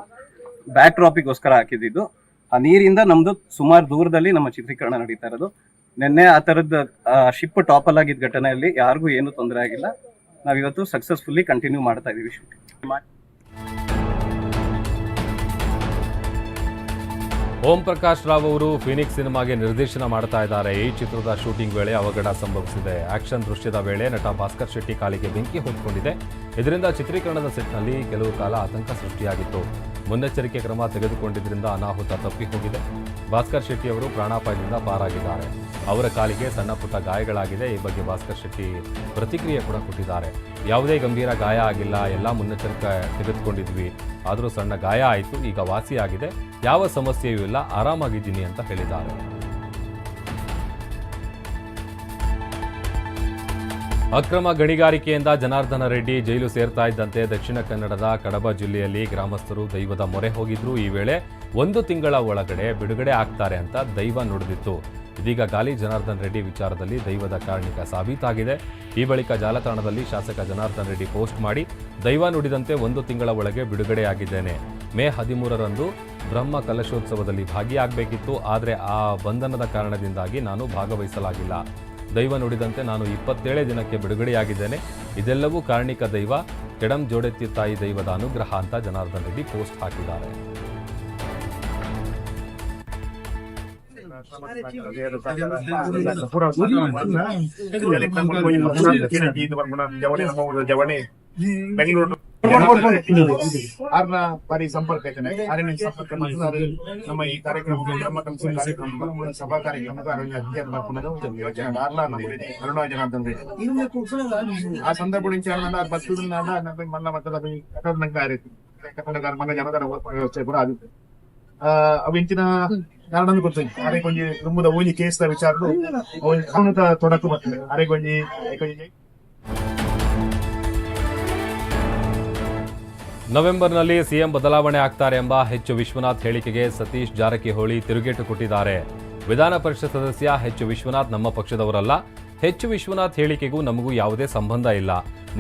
ಬ್ಯಾಕ್ ಡ್ರಾಪಿಗೋಸ್ಕರ ಹಾಕಿದ್ದು ಆ ನೀರಿಂದ ನಮ್ದು ಸುಮಾರು ದೂರದಲ್ಲಿ ನಮ್ಮ ಚಿತ್ರೀಕರಣ ನಡೀತಾ ಇರೋದು. ನಿನ್ನೆ ಆ ತರದ ಶಿಪ್ ಟಾಪಲ್ ಆಗಿದ್ದ ಘಟನೆಯಲ್ಲಿ ಯಾರಿಗೂ ಏನು ತೊಂದರೆ ಆಗಿಲ್ಲ. ನಾವಿವತ್ತು ಸಕ್ಸಸ್ಫುಲ್ಲಿ ಕಂಟಿನ್ಯೂ ಮಾಡ್ತಾ ಇದ್ದೀವಿ ಶೂಟಿಂಗ್ ಓಂ ಪ್ರಕಾಶ್ ರಾವ್ ಅವರು ಫಿನಿಕ್ಸ್ ಸಿನಿಮಾಗೆ ನಿರ್ದೇಶನ ಮಾಡ್ತಾ ಇದ್ದಾರೆ. ಈ ಚಿತ್ರದ ಶೂಟಿಂಗ್ ವೇಳೆ ಅವಘಡ ಸಂಭವಿಸಿದೆ. ಆಕ್ಷನ್ ದೃಶ್ಯದ ವೇಳೆ ನಟ ಭಾಸ್ಕರ್ ಶೆಟ್ಟಿ ಕಾಲಿಗೆ ಬೆಂಕಿ ಹೊತ್ಕೊಂಡಿದೆ. ಇದರಿಂದ ಚಿತ್ರೀಕರಣದ ಸೆಟ್ನಲ್ಲಿ ಕೆಲವು ಕಾಲ ಆತಂಕ ಸೃಷ್ಟಿಯಾಗಿತ್ತು. ಮುನ್ನೆಚ್ಚರಿಕೆ ಕ್ರಮ ತೆಗೆದುಕೊಂಡಿದ್ದರಿಂದ ಅನಾಹುತ ತಪ್ಪಿ ಹೋಗಿದೆ. ಭಾಸ್ಕರ್ ಶೆಟ್ಟಿ ಅವರು ಪ್ರಾಣಾಪಾಯದಿಂದ ಪಾರಾಗಿದ್ದಾರೆ. ಅವರ ಕಾಲಿಗೆ ಸಣ್ಣ ಪುಟ್ಟ ಗಾಯಗಳಾಗಿದೆ. ಈ ಬಗ್ಗೆ ಭಾಸ್ಕರ್ ಶೆಟ್ಟಿ ಪ್ರತಿಕ್ರಿಯೆ ಕೂಡ ಕೊಟ್ಟಿದ್ದಾರೆ. ಯಾವುದೇ ಗಂಭೀರ ಗಾಯ ಆಗಿಲ್ಲ. ಎಲ್ಲ ಮುನ್ನೆಚ್ಚರಿಕೆ ತೆಗೆದುಕೊಂಡಿದ್ವಿ. ಆದರೂ ಸಣ್ಣ ಗಾಯ ಆಯಿತು. ಈಗ ವಾಸಿಯಾಗಿದೆ. ಯಾವ ಸಮಸ್ಯೆಯೂ ಇಲ್ಲ. ಆರಾಮಾಗಿದ್ದೀನಿ ಅಂತ ಹೇಳಿದ್ದಾರೆ. ಅಕ್ರಮ ಗಣಿಗಾರಿಕೆಯಿಂದ ಜನಾರ್ದನ ರೆಡ್ಡಿ ಜೈಲು ಸೇರ್ತಾ ಇದ್ದಂತೆ ದಕ್ಷಿಣ ಕನ್ನಡದ ಕಡಬ ಜಿಲ್ಲೆಯಲ್ಲಿ ಗ್ರಾಮಸ್ಥರು ದೈವದ ಮೊರೆ ಹೋಗಿದ್ರು. ಈ ವೇಳೆ ಒಂದು ತಿಂಗಳ ಒಳಗಡೆ ಬಿಡುಗಡೆ ಆಗ್ತಾರೆ ಅಂತ ದೈವ ನುಡಿದಿತ್ತು. ಇದೀಗ ಗಾಲಿ ಜನಾರ್ದನ್ ರೆಡ್ಡಿ ವಿಚಾರದಲ್ಲಿ ದೈವದ ಕಾರಣಿಕ ಸಾಬೀತಾಗಿದೆ. ಈ ಬಳಿಕ ಜಾಲತಾಣದಲ್ಲಿ ಶಾಸಕ ಜನಾರ್ದನ್ ರೆಡ್ಡಿ ಪೋಸ್ಟ್ ಮಾಡಿ, ದೈವ ನುಡಿದಂತೆ ಒಂದು ತಿಂಗಳ ಒಳಗೆ ಬಿಡುಗಡೆಯಾಗಿದ್ದೇನೆ. ಮೇ ಹದಿಮೂರರಂದು ಬ್ರಹ್ಮ ಕಲಶೋತ್ಸವದಲ್ಲಿ ಭಾಗಿಯಾಗಬೇಕಿತ್ತು. ಆದರೆ ಆ ಬಂಧನದ ಕಾರಣದಿಂದಾಗಿ ನಾನು ಭಾಗವಹಿಸಲಾಗಿಲ್ಲ. ದೈವ ನುಡಿದಂತೆ ನಾನು ಇಪ್ಪತ್ತೇಳೇ ದಿನಕ್ಕೆ ಬಿಡುಗಡೆಯಾಗಿದ್ದೇನೆ. ಇದೆಲ್ಲವೂ ಕಾರಣಿಕ ದೈವ ಕೆಡಂ ಜೋಡೆತ್ತಿ ತಾಯಿ ದೈವದ ಅನುಗ್ರಹ ಅಂತ ಜನಾರ್ದನ್ ರೆಡ್ಡಿ ಪೋಸ್ಟ್ ಹಾಕಿದ್ದಾರೆ. ಬೆಂಗಳೂರು ಆರ್ನ ಬಾರಿ ಸಂಪರ್ಕ ಐತನೆ ಆರನೇ ಸಂಪರ್ಕ ಮತ್ತು ಅದು ನಮ್ಮ ಈ ಕಾರ್ಯಕ್ರಮಕ್ಕೆ ಬ್ರಹ್ಮ ಕನಸು ಕಾರ್ಯಕ್ರಮ ಸಭಾ ಕಾರ್ಯಕ್ರಮಕ್ಕೆ ಅರಣ್ಯ ಅಧ್ಯಯನ ಮಾಡ್ಕೊಂಡು ಯೋಚನೆ ಆರ್ಲ ನಮ್ಮಲ್ಲಿ ಅರುಣಾ ಜನಾರ್ದನ್ ರೆಡ್ಡಿ ಆ ಸಂದರ್ಭ నుంచి ఏమన్నా బస్సులు ఉన్నాడా నాకు మళ్ళా మధ్యలో అవి కఠినంగా ఆరేది కఠినంగా మన జనగణ వ్యవస్థ కూడా అది ఆ, అవి ఇంచిన ಕಾರಣ ಗೊತ್ತಿಲ್ಲ ಅರೆ ಕೊಂಚ ತುಂಬದ ಓಜಿ ಕೇಸ್ ವಿಚಾರಗಳು ಕಾನೂನ ತೊಡಕು ಬರ್ತದೆ ಅರೆ ನವೆಂಬರ್ನಲ್ಲಿ ಸಿಎಂ ಬದಲಾವಣೆ ಆಗ್ತಾರೆ ಎಂಬ ಹೆಚ್ಚು ವಿಶ್ವನಾಥ್ ಹೇಳಿಕೆಗೆ ಸತೀಶ್ ಜಾರಕಿಹೊಳಿ ತಿರುಗೇಟು ಕೊಟ್ಟಿದ್ದಾರೆ. ವಿಧಾನ ಪರಿಷತ್ ಸದಸ್ಯ ಹೆಚ್ಚು ವಿಶ್ವನಾಥ್ ನಮ್ಮ ಪಕ್ಷದವರಲ್ಲ. ಹೆಚ್ಚು ವಿಶ್ವನಾಥ್ ಹೇಳಿಕೆಗೂ ನಮಗೂ ಯಾವುದೇ ಸಂಬಂಧ ಇಲ್ಲ.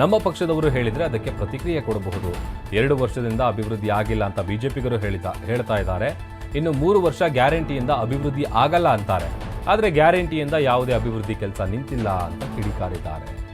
ನಮ್ಮ ಪಕ್ಷದವರು ಹೇಳಿದರೆ ಅದಕ್ಕೆ ಪ್ರತಿಕ್ರಿಯೆ ಕೊಡಬಹುದು. ಎರಡು ವರ್ಷದಿಂದ ಅಭಿವೃದ್ಧಿ ಆಗಿಲ್ಲ ಅಂತ ಬಿಜೆಪಿಗರು ಹೇಳಿದ, ಹೇಳ್ತಾ ಇದ್ದಾರೆ. ಇನ್ನು ಮೂರು ವರ್ಷ ಗ್ಯಾರಂಟಿಯಿಂದ ಅಭಿವೃದ್ಧಿ ಆಗಲ್ಲ ಅಂತಾರೆ. ಆದರೆ ಗ್ಯಾರಂಟಿಯಿಂದ ಯಾವುದೇ ಅಭಿವೃದ್ಧಿ ಕೆಲಸ ನಿಂತಿಲ್ಲ ಅಂತ ಕಿಡಿಕಾರಿದ್ದಾರೆ.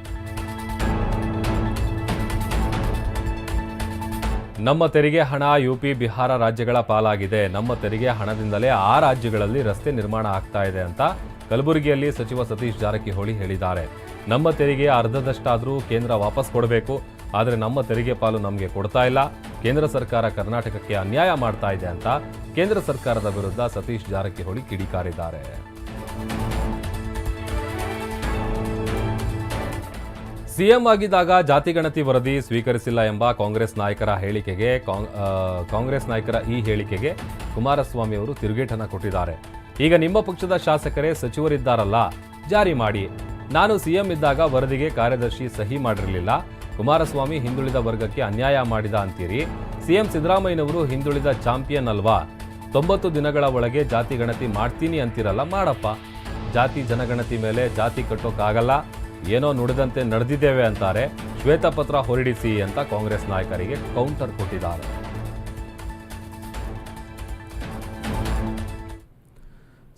ನಮ್ಮ ತೆರಿಗೆ ಹಣ ಯುಪಿ, ಬಿಹಾರ ರಾಜ್ಯಗಳ ಪಾಲಾಗಿದೆ. ನಮ್ಮ ತೆರಿಗೆ ಹಣದಿಂದಲೇ ಆ ರಾಜ್ಯಗಳಲ್ಲಿ ರಸ್ತೆ ನಿರ್ಮಾಣ ಆಗ್ತಾ ಇದೆ ಅಂತ ಕಲಬುರಗಿಯಲ್ಲಿ ಸಚಿವ ಸತೀಶ್ ಜಾರಕಿಹೊಳಿ ಹೇಳಿದ್ದಾರೆ. ನಮ್ಮ ತೆರಿಗೆ ಅರ್ಧದಷ್ಟಾದರೂ ಕೇಂದ್ರ ವಾಪಸ್ ಕೊಡಬೇಕು. ಆದರೆ ನಮ್ಮ ತೆರಿಗೆ ಪಾಲು ನಮಗೆ ಕೊಡ್ತಾ ಇಲ್ಲ. ಕೇಂದ್ರ ಸರ್ಕಾರ ಕರ್ನಾಟಕಕ್ಕೆ ಅನ್ಯಾಯ ಮಾಡ್ತಾ ಇದೆ ಅಂತ ಕೇಂದ್ರ ಸರ್ಕಾರದ ವಿರುದ್ಧ ಸತೀಶ್ ಜಾರಕಿಹೊಳಿ ಕಿಡಿಕಾರಿದ್ದಾರೆ. ಸಿಎಂ ಆಗಿದ್ದಾಗ ಜಾತಿಗಣತಿ ವರದಿ ಸ್ವೀಕರಿಸಿಲ್ಲ ಎಂಬ ಕಾಂಗ್ರೆಸ್ ನಾಯಕರ ಹೇಳಿಕೆಗೆ ಕಾಂಗ್- ಕಾಂಗ್ರೆಸ್ ನಾಯಕರ ಈ ಹೇಳಿಕೆಗೆ ಕುಮಾರಸ್ವಾಮಿ ಅವರು ತಿರುಗೇಟನ್ನು ಕೊಟ್ಟಿದ್ದಾರೆ. ಈಗ ನಿಮ್ಮ ಪಕ್ಷದ ಶಾಸಕರೇ ಸಚಿವರಿದ್ದಾರಲ್ಲ, ಜಾರಿ ಮಾಡಿ. ನಾನು ಸಿಎಂ ಇದ್ದಾಗ ವರದಿಗೆ ಕಾರ್ಯದರ್ಶಿ ಸಹಿ ಮಾಡಿರಲಿಲ್ಲ. ಕುಮಾರಸ್ವಾಮಿ ಹಿಂದುಳಿದ ವರ್ಗಕ್ಕೆ ಅನ್ಯಾಯ ಮಾಡಿದ ಅಂತೀರಿ. ಸಿಎಂ ಸಿದ್ದರಾಮಯ್ಯನವರು ಹಿಂದುಳಿದ ಚಾಂಪಿಯನ್ ಅಲ್ವಾ? ತೊಂಬತ್ತು ದಿನಗಳ ಒಳಗೆ ಜಾತಿ ಗಣತಿ ಮಾಡ್ತೀನಿ ಅಂತಿರಲ್ಲ, ಮಾಡಪ್ಪ. ಜಾತಿ ಜನಗಣತಿ ಮೇಲೆ ಜಾತಿ ಕಟ್ಟೋಕ್ಕಾಗಲ್ಲ. ಏನೋ ನುಡಿದಂತೆ ನಡೆದಿದ್ದೇವೆ ಅಂತಾರೆ, ಶ್ವೇತಪತ್ರ ಹೊರಡಿಸಿ ಅಂತ ಕಾಂಗ್ರೆಸ್ ನಾಯಕರಿಗೆ ಕೌಂಟರ್ ಕೊಟ್ಟಿದ್ದಾರೆ.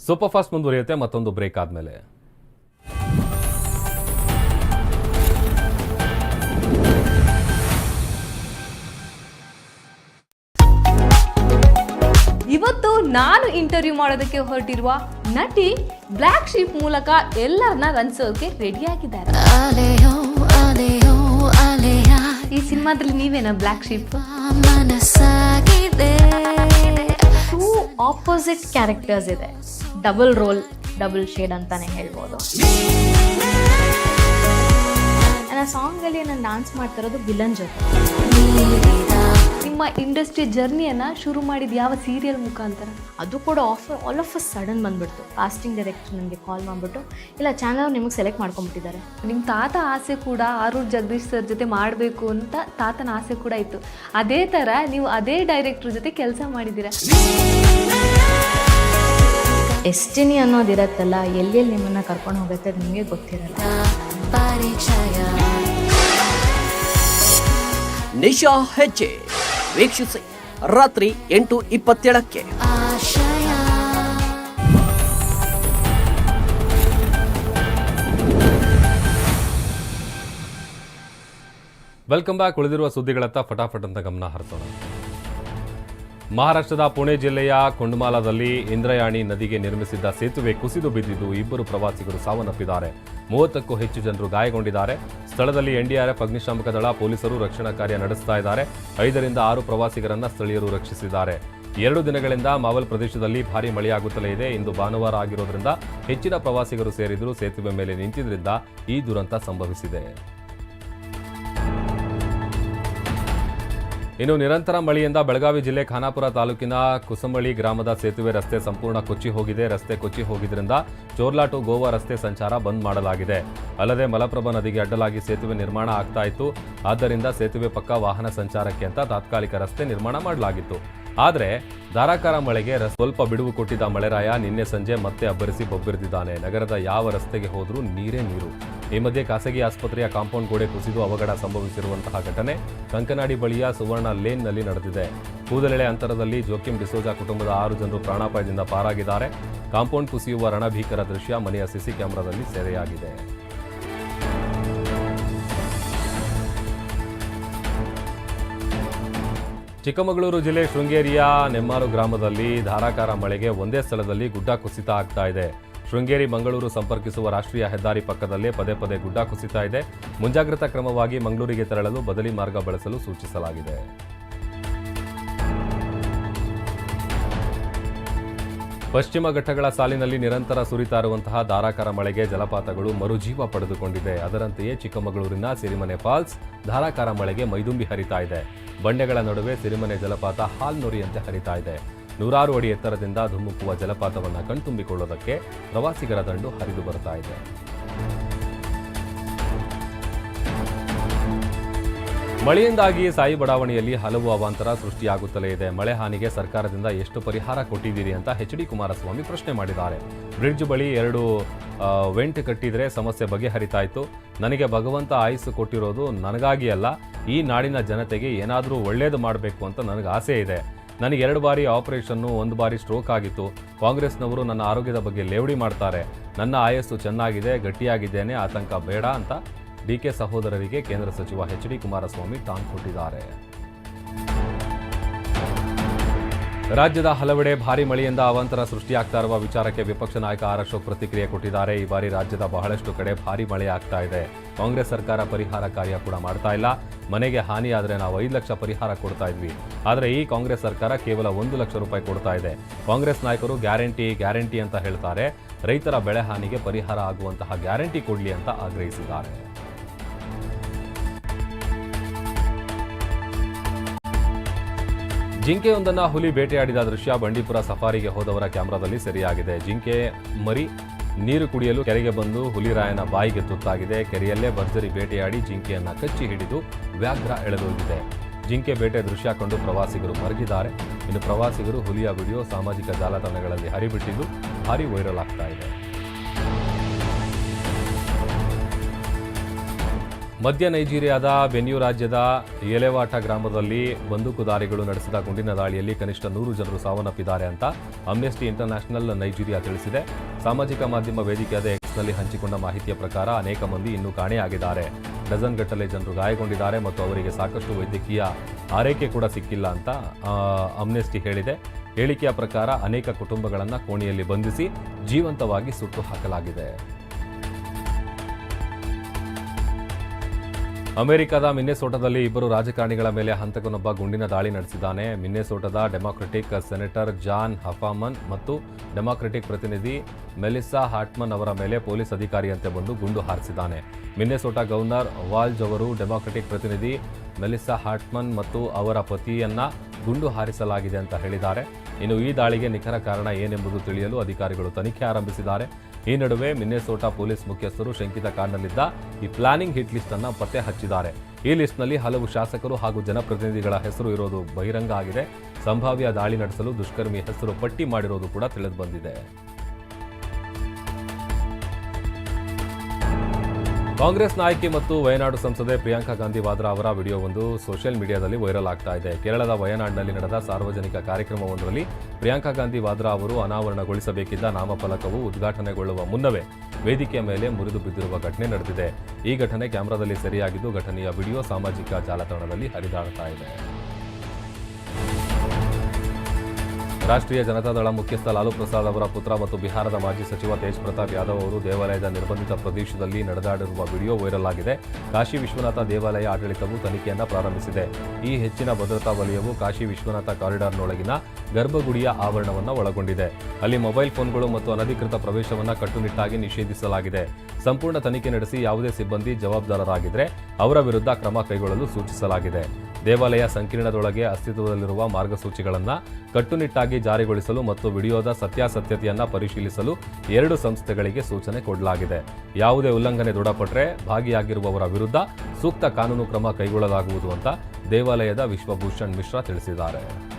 ಸೂಪರ್ ಫಾಸ್ಟ್ ಮುಂದುವರಿಯುತ್ತೆ, ಮತ್ತೊಂದು ಬ್ರೇಕ್ ಆದ್ಮೇಲೆ. ನಾನು ಇಂಟರ್ವ್ಯೂ ಮಾಡೋದಕ್ಕೆ ಹೊರಟಿರುವ ನಟಿ ಬ್ಲ್ಯಾಕ್ ಶೀಪ್ ಮೂಲಕ ಎಲ್ಲರನ್ನ ರಂಚೋಕೆ ರೆಡಿಯಾಗಿದ್ದಾರೆ ಈ ಸಿನಿಮಾದಲ್ಲಿ ನೀವೇನ black sheep two opposite characters ಇದೆ. ಡಬಲ್ ರೋಲ್ ಡಬಲ್ ಶೇಡ್ ಅಂತಾನೆ ಹೇಳ್ಬೋದು. ನನ್ನ ಸಾಂಗಲ್ಲಿ ನಾನು ಡಾನ್ಸ್ ಮಾಡ್ತಿರೋದು ವಿಲನ್ ಜೊತೆ. ನಿಮ್ಮ ಇಂಡಸ್ಟ್ರಿ ಜರ್ನಿಯನ್ನ ಶುರು ಮಾಡಿದ ಯಾವ ಸೀರಿಯಲ್ ಮುಖಾಂತರ? ಅದು ಕೂಡ offer all of a sudden ಬಂದ್ಬಿಡ್ತು. ಕಾಸ್ಟಿಂಗ್ ಡೈರೆಕ್ಟರ್ ನನಗೆ ಕಾಲ್ ಮಾಡಿಬಿಟ್ಟು ಇಲ್ಲ ಚಾನಲ್ ನಿಮಗೆ ಸೆಲೆಕ್ಟ್ ಮಾಡ್ಕೊಂಬಿಟ್ಟಿದ್ದಾರೆ ನಿಮ್ಮ ತಾತ ಆಸೆ ಕೂಡ ಆರೂರ್ ಜಗದೀಶ್ ಸರ್ ಜೊತೆ ಮಾಡಬೇಕು ಅಂತ ತಾತನ ಆಸೆ ಕೂಡ ಇತ್ತು. ಅದೇ ಥರ ನೀವು ಅದೇ ಡೈರೆಕ್ಟ್ರ್ ಜೊತೆ ಕೆಲಸ ಮಾಡಿದ್ದೀರಾ? ಎಸ್ಟಿನಿ ಅನ್ನೋದಿರತ್ತಲ್ಲ ಎಲ್ಲೆಲ್ಲಿ ನಿಮ್ಮನ್ನು ಕರ್ಕೊಂಡು ಹೋಗುತ್ತೆ ಅದು ನಿಮಗೆ ಗೊತ್ತಿರಲ್ಲ. ಪರಿಚಯ. ನಿಶಾ ಹೆಜ್ಜೆ. ವೀಕ್ಷಿಸಿ. ರಾತ್ರಿ ಎಂಟು ಇಪ್ಪತ್ತೇಳಕ್ಕೆ. ವೆಲ್ಕಮ್ ಬ್ಯಾಕ್ ಉಳಿದಿರುವ ಸುದ್ದಿಗಳತ್ತ ಫಟಾಫಟ್ ಅಂತ ಗಮನ ಹರಿಸೋಣ. ಮಹಾರಾಷ್ಟ್ರದ ಪುಣೆ ಜಿಲ್ಲೆಯ ಕೊಂಡಮಾಲದಲ್ಲಿ ಇಂದ್ರಯಾಣಿ ನದಿಗೆ ನಿರ್ಮಿಸಿದ್ದ ಸೇತುವೆ ಕುಸಿದು ಬಿದ್ದಿದ್ದು ಇಬ್ಬರು ಪ್ರವಾಸಿಗರು ಸಾವನ್ನಪ್ಪಿದ್ದಾರೆ. ಮೂವತ್ತಕ್ಕೂ ಹೆಚ್ಚು ಜನರು ಗಾಯಗೊಂಡಿದ್ದಾರೆ. ಸ್ಥಳದಲ್ಲಿ ಎನ್ಡಿಆರ್ಎಫ್ ಅಗ್ನಿಶಾಮಕ ದಳ, ಪೊಲೀಸರು ರಕ್ಷಣಾ ಕಾರ್ಯ ನಡೆಸ್ತಾ ಇದ್ದಾರೆ. ಐದರಿಂದ ಆರು ಪ್ರವಾಸಿಗರನ್ನ ಸ್ಥಳೀಯರು ರಕ್ಷಿಸಿದ್ದಾರೆ. ಎರಡು ದಿನಗಳಿಂದ ಮಾವಲ್ ಪ್ರದೇಶದಲ್ಲಿ ಭಾರಿ ಮಳೆಯಾಗುತ್ತಲೇ ಇದೆ. ಇಂದು ಭಾನುವಾರ ಆಗಿರೋದ್ರಿಂದ ಹೆಚ್ಚಿನ ಪ್ರವಾಸಿಗರು ಸೇರಿದ್ರು ಸೇತುವೆ ಮೇಲೆ ನಿಂತಿದ್ದರಿಂದ ಈ ದುರಂತ ಸಂಭವಿಸಿದೆ. ಇನ್ನು ನಿರಂತರ ಮಳೆಯಿಂದ ಬೆಳಗಾವಿ ಜಿಲ್ಲೆ ಖಾನಾಪುರ ತಾಲೂಕಿನ ಕುಸಂಬಳಿ ಗ್ರಾಮದ ಸೇತುವೆ ರಸ್ತೆ ಸಂಪೂರ್ಣ ಕೊಚ್ಚಿ ಹೋಗಿದೆ. ರಸ್ತೆ ಕೊಚ್ಚಿ ಹೋಗಿದ್ದರಿಂದ ಚೋರ್ಲಾ ಟು ಗೋವಾ ರಸ್ತೆ ಸಂಚಾರ ಬಂದ್ ಮಾಡಲಾಗಿದೆ. ಅಲ್ಲದೆ ಮಲಪ್ರಭಾ ನದಿಗೆ ಅಡ್ಡಲಾಗಿ ಸೇತುವೆ ನಿರ್ಮಾಣ ಆಗ್ತಾ ಇತ್ತು. ಆದ್ದರಿಂದ ಸೇತುವೆ ಪಕ್ಕ ವಾಹನ ಸಂಚಾರಕ್ಕೆ ಅಂತ ತಾತ್ಕಾಲಿಕ ರಸ್ತೆ ನಿರ್ಮಾಣ ಮಾಡಲಾಗಿತ್ತು. ಆದರೆ ಧಾರಾಕಾರ ಮಳೆಗೆ ಸ್ವಲ್ಪ ಬಿಡುವು ಕೊಟ್ಟಿದ್ದ ಮಳೆರಾಯ ನಿನ್ನೆ ಸಂಜೆ ಮತ್ತೆ ಅಬ್ಬರಿಸಿ ಬೊಬ್ಬಿರಿದಿದ್ದಾನೆ. ನಗರದ ಯಾವ ರಸ್ತೆಗೆ ಹೋದರೂ ನೀರೇ ನೀರು. ಈ ಮಧ್ಯೆ ಖಾಸಗಿ ಆಸ್ಪತ್ರೆಯ ಕಾಂಪೌಂಡ್ ಗೋಡೆ ಕುಸಿದು ಅವಘಡ ಸಂಭವಿಸಿರುವಂತಹ ಘಟನೆ ಕಂಕನಾಡಿ ಬಳಿಯ ಸುವರ್ಣ ಲೇನ್ನಲ್ಲಿ ನಡೆದಿದೆ. ಕೂದಲೆಳೆ ಅಂತರದಲ್ಲಿ ಜೋಕಿಂ ಡಿಸೋಜಾ ಕುಟುಂಬದ ಆರು ಜನರು ಪ್ರಾಣಾಪಾಯದಿಂದ ಪಾರಾಗಿದ್ದಾರೆ. ಕಾಂಪೌಂಡ್ ಕುಸಿಯುವ ರಣಭೀಕರ ದೃಶ್ಯ ಮನೆಯ ಸಿಸಿ ಕ್ಯಾಮೆರಾದಲ್ಲಿ ಸೆರೆಯಾಗಿದೆ. ಚಿಕ್ಕಮಗಳೂರು ಜಿಲ್ಲೆ ಶೃಂಗೇರಿಯ ನೆಮ್ಮಾರು ಗ್ರಾಮದಲ್ಲಿ ಧಾರಾಕಾರ ಮಳೆಗೆ ಒಂದೇ ಸ್ಥಳದಲ್ಲಿ ಗುಡ್ಡ ಕುಸಿತ ಆಗ್ತಾ ಇದೆ. ಶೃಂಗೇರಿ, ಮಂಗಳೂರು ಸಂಪರ್ಕಿಸುವ ರಾಷ್ಟ್ರೀಯ ಹೆದ್ದಾರಿ ಪಕ್ಕದಲ್ಲೇ ಪದೇ ಪದೇ ಗುಡ್ಡ ಕುಸಿತ ಇದೆ. ಮುಂಜಾಗ್ರತಾ ಕ್ರಮವಾಗಿ ಮಂಗಳೂರಿಗೆ ತೆರಳಲು ಬದಲಿ ಮಾರ್ಗ ಬಳಸಲು ಸೂಚಿಸಲಾಗಿದೆ. ಪಶ್ಚಿಮ ಘಟ್ಟಗಳ ಸಾಲಿನಲ್ಲಿ ನಿರಂತರ ಸುರಿತಾ ಇರುವಂತಹ ಧಾರಾಕಾರ ಮಳೆಗೆ ಜಲಪಾತಗಳು ಮರುಜೀವ ಪಡೆದುಕೊಂಡಿದೆ. ಅದರಂತೆಯೇ ಚಿಕ್ಕಮಗಳೂರಿನ ಸಿರಿಮನೆ ಫಾಲ್ಸ್ ಧಾರಾಕಾರ ಮಳೆಗೆ ಮೈದುಂಬಿ ಹರಿತಾ ಇದೆ. ಬಂಡೆಗಳ ನಡುವೆ ಸಿರಿಮನೆ ಜಲಪಾತ ಹಾಲ್ನೊರಿಯಂತೆ ಹರಿತಾ ಇದೆ. ನೂರಾರು ಅಡಿ ಎತ್ತರದಿಂದ ಧುಮುಕುವ ಜಲಪಾತವನ್ನು ಕಣ್ತುಂಬಿಕೊಳ್ಳೋದಕ್ಕೆ ಪ್ರವಾಸಿಗರ ದಂಡು ಹರಿದು ಬರ್ತಾ ಇದೆ. ಮಳೆಯಿಂದಾಗಿ ಸಾಯಿ ಬಡಾವಣೆಯಲ್ಲಿ ಹಲವು ಅವಾಂತರ ಸೃಷ್ಟಿಯಾಗುತ್ತಲೇ ಇದೆ. ಮಳೆ ಹಾನಿಗೆ ಸರ್ಕಾರದಿಂದ ಎಷ್ಟು ಪರಿಹಾರ ಕೊಟ್ಟಿದ್ದೀರಿ ಅಂತ ಎಚ್ ಡಿ ಕುಮಾರಸ್ವಾಮಿ ಪ್ರಶ್ನೆ ಮಾಡಿದ್ದಾರೆ. ಬ್ರಿಡ್ಜ್ ಬಳಿ ಎರಡು ವೆಂಟ್ ಕಟ್ಟಿದರೆ ಸಮಸ್ಯೆ ಬಗೆಹರಿತಾ ನನಗೆ ಭಗವಂತ ಆಯಸ್ಸು ಕೊಟ್ಟಿರೋದು ನನಗಾಗಿ ಅಲ್ಲ. ಈ ನಾಡಿನ ಜನತೆಗೆ ಏನಾದರೂ ಒಳ್ಳೆಯದು ಮಾಡಬೇಕು ಅಂತ ನನಗೆ ಆಸೆ ಇದೆ. ನನಗೆ ಎರಡು ಬಾರಿ ಆಪರೇಷನ್ನು, ಒಂದು ಬಾರಿ ಸ್ಟ್ರೋಕ್ ಆಗಿತ್ತು. ಕಾಂಗ್ರೆಸ್ನವರು ನನ್ನ ಆರೋಗ್ಯದ ಬಗ್ಗೆ ಲೇವಡಿ ಮಾಡ್ತಾರೆ. ನನ್ನ ಆಯಸ್ಸು ಚೆನ್ನಾಗಿದೆ, ಗಟ್ಟಿಯಾಗಿದ್ದೇನೆ, ಆತಂಕ ಬೇಡ ಅಂತ ಡಿ ಕೆ ಸಹೋದರರಿಗೆ ಕೇಂದ್ರ ಸಚಿವ ಎಚ್ ಡಿ ಕುಮಾರಸ್ವಾಮಿ ಟಾಂಗ್ ಕೊಟ್ಟಿದ್ದಾರೆ. ರಾಜ್ಯದ ಹಲವೆಡೆ ಭಾರಿ ಮಳೆಯಿಂದ ಅವಾಂತರ ಸೃಷ್ಟಿಯಾಗ್ತಾ ಇರುವ ವಿಚಾರಕ್ಕೆ ವಿಪಕ್ಷ ನಾಯಕ ಆರ್ ಅಶೋಕ್ ಪ್ರತಿಕ್ರಿಯೆ ಕೊಟ್ಟಿದ್ದಾರೆ. ಈ ಬಾರಿ ರಾಜ್ಯದ ಬಹಳಷ್ಟು ಕಡೆ ಭಾರಿ ಮಳೆ ಆಗ್ತಾ ಇದೆ. ಕಾಂಗ್ರೆಸ್ ಸರ್ಕಾರ ಪರಿಹಾರ ಕಾರ್ಯ ಕೂಡ ಮಾಡ್ತಾ ಇಲ್ಲ. ಮನೆಗೆ ಹಾನಿಯಾದರೆ ನಾವು ಐದು ಲಕ್ಷ ಪರಿಹಾರ ಕೊಡ್ತಾ ಇದ್ವಿ. ಆದರೆ ಈ ಕಾಂಗ್ರೆಸ್ ಸರ್ಕಾರ ಕೇವಲ ಒಂದು ಲಕ್ಷ ರೂಪಾಯಿ ಕೊಡ್ತಾ ಇದೆ. ಕಾಂಗ್ರೆಸ್ ನಾಯಕರು ಗ್ಯಾರಂಟಿ ಗ್ಯಾರಂಟಿ ಅಂತ ಹೇಳ್ತಾರೆ. ರೈತರ ಬೆಳೆ ಹಾನಿಗೆ ಪರಿಹಾರ ಆಗುವಂತಹ ಗ್ಯಾರಂಟಿ ಕೊಡಲಿ ಅಂತ ಆಗ್ರಹಿಸಿದ್ದಾರೆ. ಜಿಂಕೆಯೊಂದನ್ನ ಹುಲಿ ಬೇಟೆಯಾಡಿದ ದೃಶ್ಯ ಬಂಡೀಪುರ ಸಫಾರಿಗೆ ಹೋದವರ ಕ್ಯಾಮೆರಾದಲ್ಲಿ ಸೆರೆಯಾಗಿದೆ. ಜಿಂಕೆ ಮರಿ ನೀರು ಕುಡಿಯಲು ಕೆರೆಗೆ ಬಂದು ಹುಲಿರಾಯನ ಬಾಯಿಗೆ ತುತ್ತಾಗಿದೆ. ಕೆರೆಯಲ್ಲೇ ಭರ್ಜರಿ ಬೇಟೆಯಾಡಿ ಜಿಂಕೆಯನ್ನು ಕಚ್ಚಿ ಹಿಡಿದು ವ್ಯಾಘ್ರ ಎಳೆದೊಯ್ದಿದೆ. ಜಿಂಕೆ ಬೇಟೆ ದೃಶ್ಯ ಕಂಡು ಪ್ರವಾಸಿಗರು ಮರಗಿದ್ದಾರೆ. ಇನ್ನು ಪ್ರವಾಸಿಗರು ಹುಲಿಯ ವಿಡಿಯೋ ಸಾಮಾಜಿಕ ಜಾಲತಾಣಗಳಲ್ಲಿ ಹರಿಬಿಟ್ಟಿದ್ದು, ಭಾರಿ ವೈರಲ್ ಆಗ್ತಾ ಇದೆ. ಮಧ್ಯ ನೈಜೀರಿಯಾದ ಬೆನ್ಯೂ ರಾಜ್ಯದ ಎಲೆವಾಟ ಗ್ರಾಮದಲ್ಲಿ ಬಂದೂಕುದಾರಿಗಳು ನಡೆಸಿದ ಗುಂಡಿನ ದಾಳಿಯಲ್ಲಿ ಕನಿಷ್ಠ ನೂರು ಜನರು ಸಾವನ್ನಪ್ಪಿದ್ದಾರೆ ಅಂತ ಅಮ್ನೆಸ್ಟಿ ಇಂಟರ್ನ್ಯಾಷನಲ್ ನೈಜೀರಿಯಾ ತಿಳಿಸಿದೆ. ಸಾಮಾಜಿಕ ಮಾಧ್ಯಮ ವೇದಿಕೆಯಾದ ಎಕ್ಸ್ನಲ್ಲಿ ಹಂಚಿಕೊಂಡ ಮಾಹಿತಿಯ ಪ್ರಕಾರ ಅನೇಕ ಮಂದಿ ಇನ್ನೂ ಕಾಣೆಯಾಗಿದ್ದಾರೆ. ಡಜನ್ ಗಟ್ಟಲೆ ಜನರು ಗಾಯಗೊಂಡಿದ್ದಾರೆ ಮತ್ತು ಅವರಿಗೆ ಸಾಕಷ್ಟು ವೈದ್ಯಕೀಯ ಆರೈಕೆ ಕೂಡ ಸಿಕ್ಕಿಲ್ಲ ಅಂತ ಅಮ್ನೆಸ್ಟಿ ಹೇಳಿದೆ. ಹೇಳಿಕೆಯ ಪ್ರಕಾರ ಅನೇಕ ಕುಟುಂಬಗಳನ್ನು ಕೋಣೆಯಲ್ಲಿ ಬಂಧಿಸಿ ಜೀವಂತವಾಗಿ ಸುಟ್ಟು ಹಾಕಲಾಗಿದೆ. ಅಮೆರಿಕದ ಮಿನ್ನೆಸೋಟದಲ್ಲಿ ಇಬ್ಬರು ರಾಜಕಾರಣಿಗಳ ಮೇಲೆ ಹಂತಕನೊಬ್ಬ ಗುಂಡಿನ ದಾಳಿ ನಡೆಸಿದ್ದಾನೆ. ಮಿನ್ನೆಸೋಟದ ಡೆಮಾಕ್ರೆಟಿಕ್ ಸೆನೆಟರ್ ಜಾನ್ ಹಫಾಮನ್ ಮತ್ತು ಡೆಮಾಕ್ರೆಟಿಕ್ ಪ್ರತಿನಿಧಿ ಮೆಲಿಸಾ ಹಾಟ್ಮನ್ ಅವರ ಮೇಲೆ ಪೊಲೀಸ್ ಅಧಿಕಾರಿಯಂತೆ ಬಂದು ಗುಂಡು ಹಾರಿಸಿದ್ದಾನೆ. ಮಿನ್ನೆಸೋಟ ಗವರ್ನರ್ ವಾಲ್ಜ್ ಅವರು ಡೆಮಾಕ್ರೆಟಿಕ್ ಪ್ರತಿನಿಧಿ ಮೆಲಿಸಾ ಹಾಟ್ಮನ್ ಮತ್ತು ಅವರ ಪತಿಯನ್ನ ಗುಂಡು ಹಾರಿಸಲಾಗಿದೆ ಅಂತ ಹೇಳಿದ್ದಾರೆ. ಇನ್ನು ಈ ದಾಳಿಗೆ ನಿಖರ ಕಾರಣ ಏನೆಂಬುದು ತಿಳಿಯಲು ಅಧಿಕಾರಿಗಳು ತನಿಖೆ ಆರಂಭಿಸಿದ್ದಾರೆ. ಈ ನಡುವೆ ಮಿನ್ನೆಸೋಟಾ ಪೊಲೀಸ್ ಮುಖ್ಯಸ್ಥರು ಶಂಕಿತ ಕಾಂಡ್ನಲ್ಲಿದ್ದ ಈ ಪ್ಲಾನಿಂಗ್ ಹಿಟ್ ಲಿಸ್ಟ್ ಅನ್ನು ಪತ್ತೆ ಹಚ್ಚಿದ್ದಾರೆ. ಈ ಲಿಸ್ಟ್ನಲ್ಲಿ ಹಲವು ಶಾಸಕರು ಹಾಗೂ ಜನಪ್ರತಿನಿಧಿಗಳ ಹೆಸರು ಇರೋದು ಬಹಿರಂಗ ಆಗಿದೆ. ಸಂಭಾವ್ಯ ದಾಳಿ ನಡೆಸಲು ದುಷ್ಕರ್ಮಿ ಹೆಸರು ಪಟ್ಟಿ ಮಾಡಿರೋದು ಕೂಡ ತಿಳಿದು ಕಾಂಗ್ರೆಸ್ ನಾಯಕಿ ಮತ್ತು ವಯನಾಡು ಸಂಸದೆ ಪ್ರಿಯಾಂಕಾ ಗಾಂಧಿ ವಾದ್ರಾ ಅವರ ವಿಡಿಯೋ ಒಂದು ಸೋಷಿಯಲ್ ಮೀಡಿಯಾದಲ್ಲಿ ವೈರಲ್ ಆಗ್ತಾ ಇದೆ. ಕೇರಳದ ವಯನಾಡಿನಲ್ಲಿ ನಡೆದ ಸಾರ್ವಜನಿಕ ಕಾರ್ಯಕ್ರಮವೊಂದರಲ್ಲಿ ಪ್ರಿಯಾಂಕಾ ಗಾಂಧಿ ವಾದ್ರಾ ಅವರು ಅನಾವರಣಗೊಳಿಸಬೇಕಿದ್ದ ನಾಮಫಲಕವು ಉದ್ಘಾಟನೆಗೊಳ್ಳುವ ಮುನ್ನವೇ ವೇದಿಕೆಯ ಮೇಲೆ ಮುರಿದು ಬಿದ್ದಿರುವ ಘಟನೆ ನಡೆದಿದೆ. ಈ ಘಟನೆ ಕ್ಯಾಮೆರಾದಲ್ಲಿ ಸೆರೆಯಾಗಿದ್ದು ಘಟನೆಯ ವಿಡಿಯೋ ಸಾಮಾಜಿಕ ಜಾಲತಾಣದಲ್ಲಿ ಹರಿದಾಡ್ತಾ ಇದೆ. ರಾಷ್ಟ್ರೀಯ ಜನತಾದಳ ಮುಖ್ಯಸ್ಥ ಲಾಲು ಪ್ರಸಾದ್ ಅವರ ಪುತ್ರ ಮತ್ತು ಬಿಹಾರದ ಮಾಜಿ ಸಚಿವ ತೇಜ್ ಪ್ರತಾಪ್ ಯಾದವ್ ಅವರು ದೇವಾಲಯದ ನಿರ್ಬಂಧಿತ ಪ್ರದೇಶದಲ್ಲಿ ನಡೆದಾಡಿರುವ ವಿಡಿಯೋ ವೈರಲ್ ಆಗಿದೆ. ಕಾಶಿ ವಿಶ್ವನಾಥ ದೇವಾಲಯ ಆಡಳಿತವು ತನಿಖೆಯನ್ನು ಪ್ರಾರಂಭಿಸಿದೆ. ಈ ಹೆಚ್ಚಿನ ಭದ್ರತಾ ವಲಯವು ಕಾಶಿ ವಿಶ್ವನಾಥ ಕಾರಿಡಾರ್ನೊಳಗಿನ ಗರ್ಭಗುಡಿಯ ಆವರಣವನ್ನು ಒಳಗೊಂಡಿದೆ. ಅಲ್ಲಿ ಮೊಬೈಲ್ ಫೋನ್ಗಳು ಮತ್ತು ಅನಧಿಕೃತ ಪ್ರವೇಶವನ್ನು ಕಟ್ಟುನಿಟ್ಟಾಗಿ ನಿಷೇಧಿಸಲಾಗಿದೆ. ಸಂಪೂರ್ಣ ತನಿಖೆ ನಡೆಸಿ ಯಾವುದೇ ಸಿಬ್ಬಂದಿ ಜವಾಬ್ದಾರರಾಗಿದ್ದರೆ ಅವರ ವಿರುದ್ಧ ಕ್ರಮ ಕೈಗೊಳ್ಳಲು ಸೂಚಿಸಲಾಗಿದೆ. ದೇವಾಲಯ ಸಂಕೀರ್ಣದೊಳಗೆ ಅಸ್ತಿತ್ವದಲ್ಲಿರುವ ಮಾರ್ಗಸೂಚಿಗಳನ್ನು ಕಟ್ಟುನಿಟ್ಟಾಗಿ ಜಾರಿಗೊಳಿಸಲು ಮತ್ತು ವಿಡಿಯೋದ ಸತ್ಯಾಸತ್ಯತೆಯನ್ನ ಪರಿಶೀಲಿಸಲು ಎರಡು ಸಂಸ್ಥೆಗಳಿಗೆ ಸೂಚನೆ ಕೊಡಲಾಗಿದೆ. ಯಾವುದೇ ಉಲ್ಲಂಘನೆ ದೃಢಪಟ್ಟರೆ ಭಾಗಿಯಾಗಿರುವವರ ವಿರುದ್ಧ ಸೂಕ್ತ ಕಾನೂನು ಕ್ರಮ ಕೈಗೊಳ್ಳಲಾಗುವುದು ಅಂತ ದೇವಾಲಯದ ವಿಶ್ವಭೂಷಣ್ ಮಿಶ್ರಾ ತಿಳಿಸಿದ್ದಾರೆ.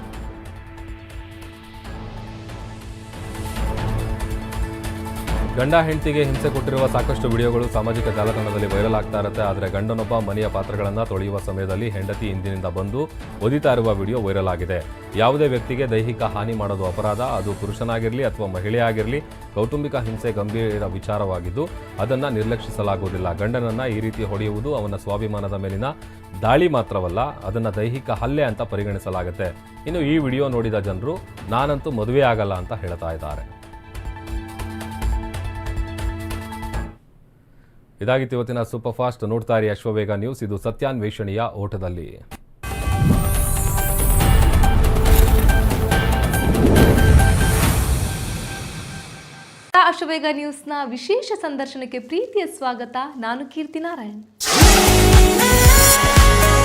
ಗಂಡ ಹೆಂಡತಿಗೆ ಹಿಂಸೆ ಕೊಟ್ಟಿರುವ ಸಾಕಷ್ಟು ವಿಡಿಯೋಗಳು ಸಾಮಾಜಿಕ ಜಾಲತಾಣದಲ್ಲಿ ವೈರಲ್ ಆಗ್ತಾ ಇರುತ್ತೆ. ಆದರೆ ಗಂಡನೊಬ್ಬ ಮನೆಯ ಪಾತ್ರಗಳನ್ನು ತೊಳೆಯುವ ಸಮಯದಲ್ಲಿ ಹೆಂಡತಿ ಹಿಂದಿನಿಂದ ಬಂದು ಒದಿತಾ ಇರುವ ವಿಡಿಯೋ ವೈರಲ್ ಆಗಿದೆ. ಯಾವುದೇ ವ್ಯಕ್ತಿಗೆ ದೈಹಿಕ ಹಾನಿ ಮಾಡೋದು ಅಪರಾಧ, ಅದು ಪುರುಷನಾಗಿರಲಿ ಅಥವಾ ಮಹಿಳೆಯಾಗಿರಲಿ, ಕೌಟುಂಬಿಕ ಹಿಂಸೆ ಗಂಭೀರ ವಿಚಾರವಾಗಿದ್ದು, ಅದನ್ನು ನಿರ್ಲಕ್ಷಿಸಲಾಗುವುದಿಲ್ಲ. ಗಂಡನನ್ನು ಈ ರೀತಿ ಹೊಡೆಯುವುದು ಅವನ ಸ್ವಾಭಿಮಾನದ ಮೇಲಿನ ದಾಳಿ ಮಾತ್ರವಲ್ಲ, ಅದನ್ನು ದೈಹಿಕ ಹಲ್ಲೆ ಅಂತ ಪರಿಗಣಿಸಲಾಗುತ್ತೆ. ಇನ್ನು ಈ ವಿಡಿಯೋ ನೋಡಿದ ಜನರು, ನಾನಂತೂ ಮದುವೆ ಆಗಲ್ಲ ಅಂತ ಹೇಳ್ತಾ ಇದ್ದಾರೆ. ಇದಾಗಿತ್ತು ಇವತ್ತಿನ ಸೂಪರ್ ಫಾಸ್ಟ್ ನೋಡ್ತಾ ಇರಿ ಅಶ್ವವೇಗ ನ್ಯೂಸ್. ಇದು ಸತ್ಯಾನ್ವೇಷಣೆಯ ಓಟದಲ್ಲಿ. ಅಶ್ವವೇಗ ನ್ಯೂಸ್ನ ವಿಶೇಷ ಸಂದರ್ಶನಕ್ಕೆ ಪ್ರೀತಿಯ ಸ್ವಾಗತ. ನಾನು ಕೀರ್ತಿ ನಾರಾಯಣ್.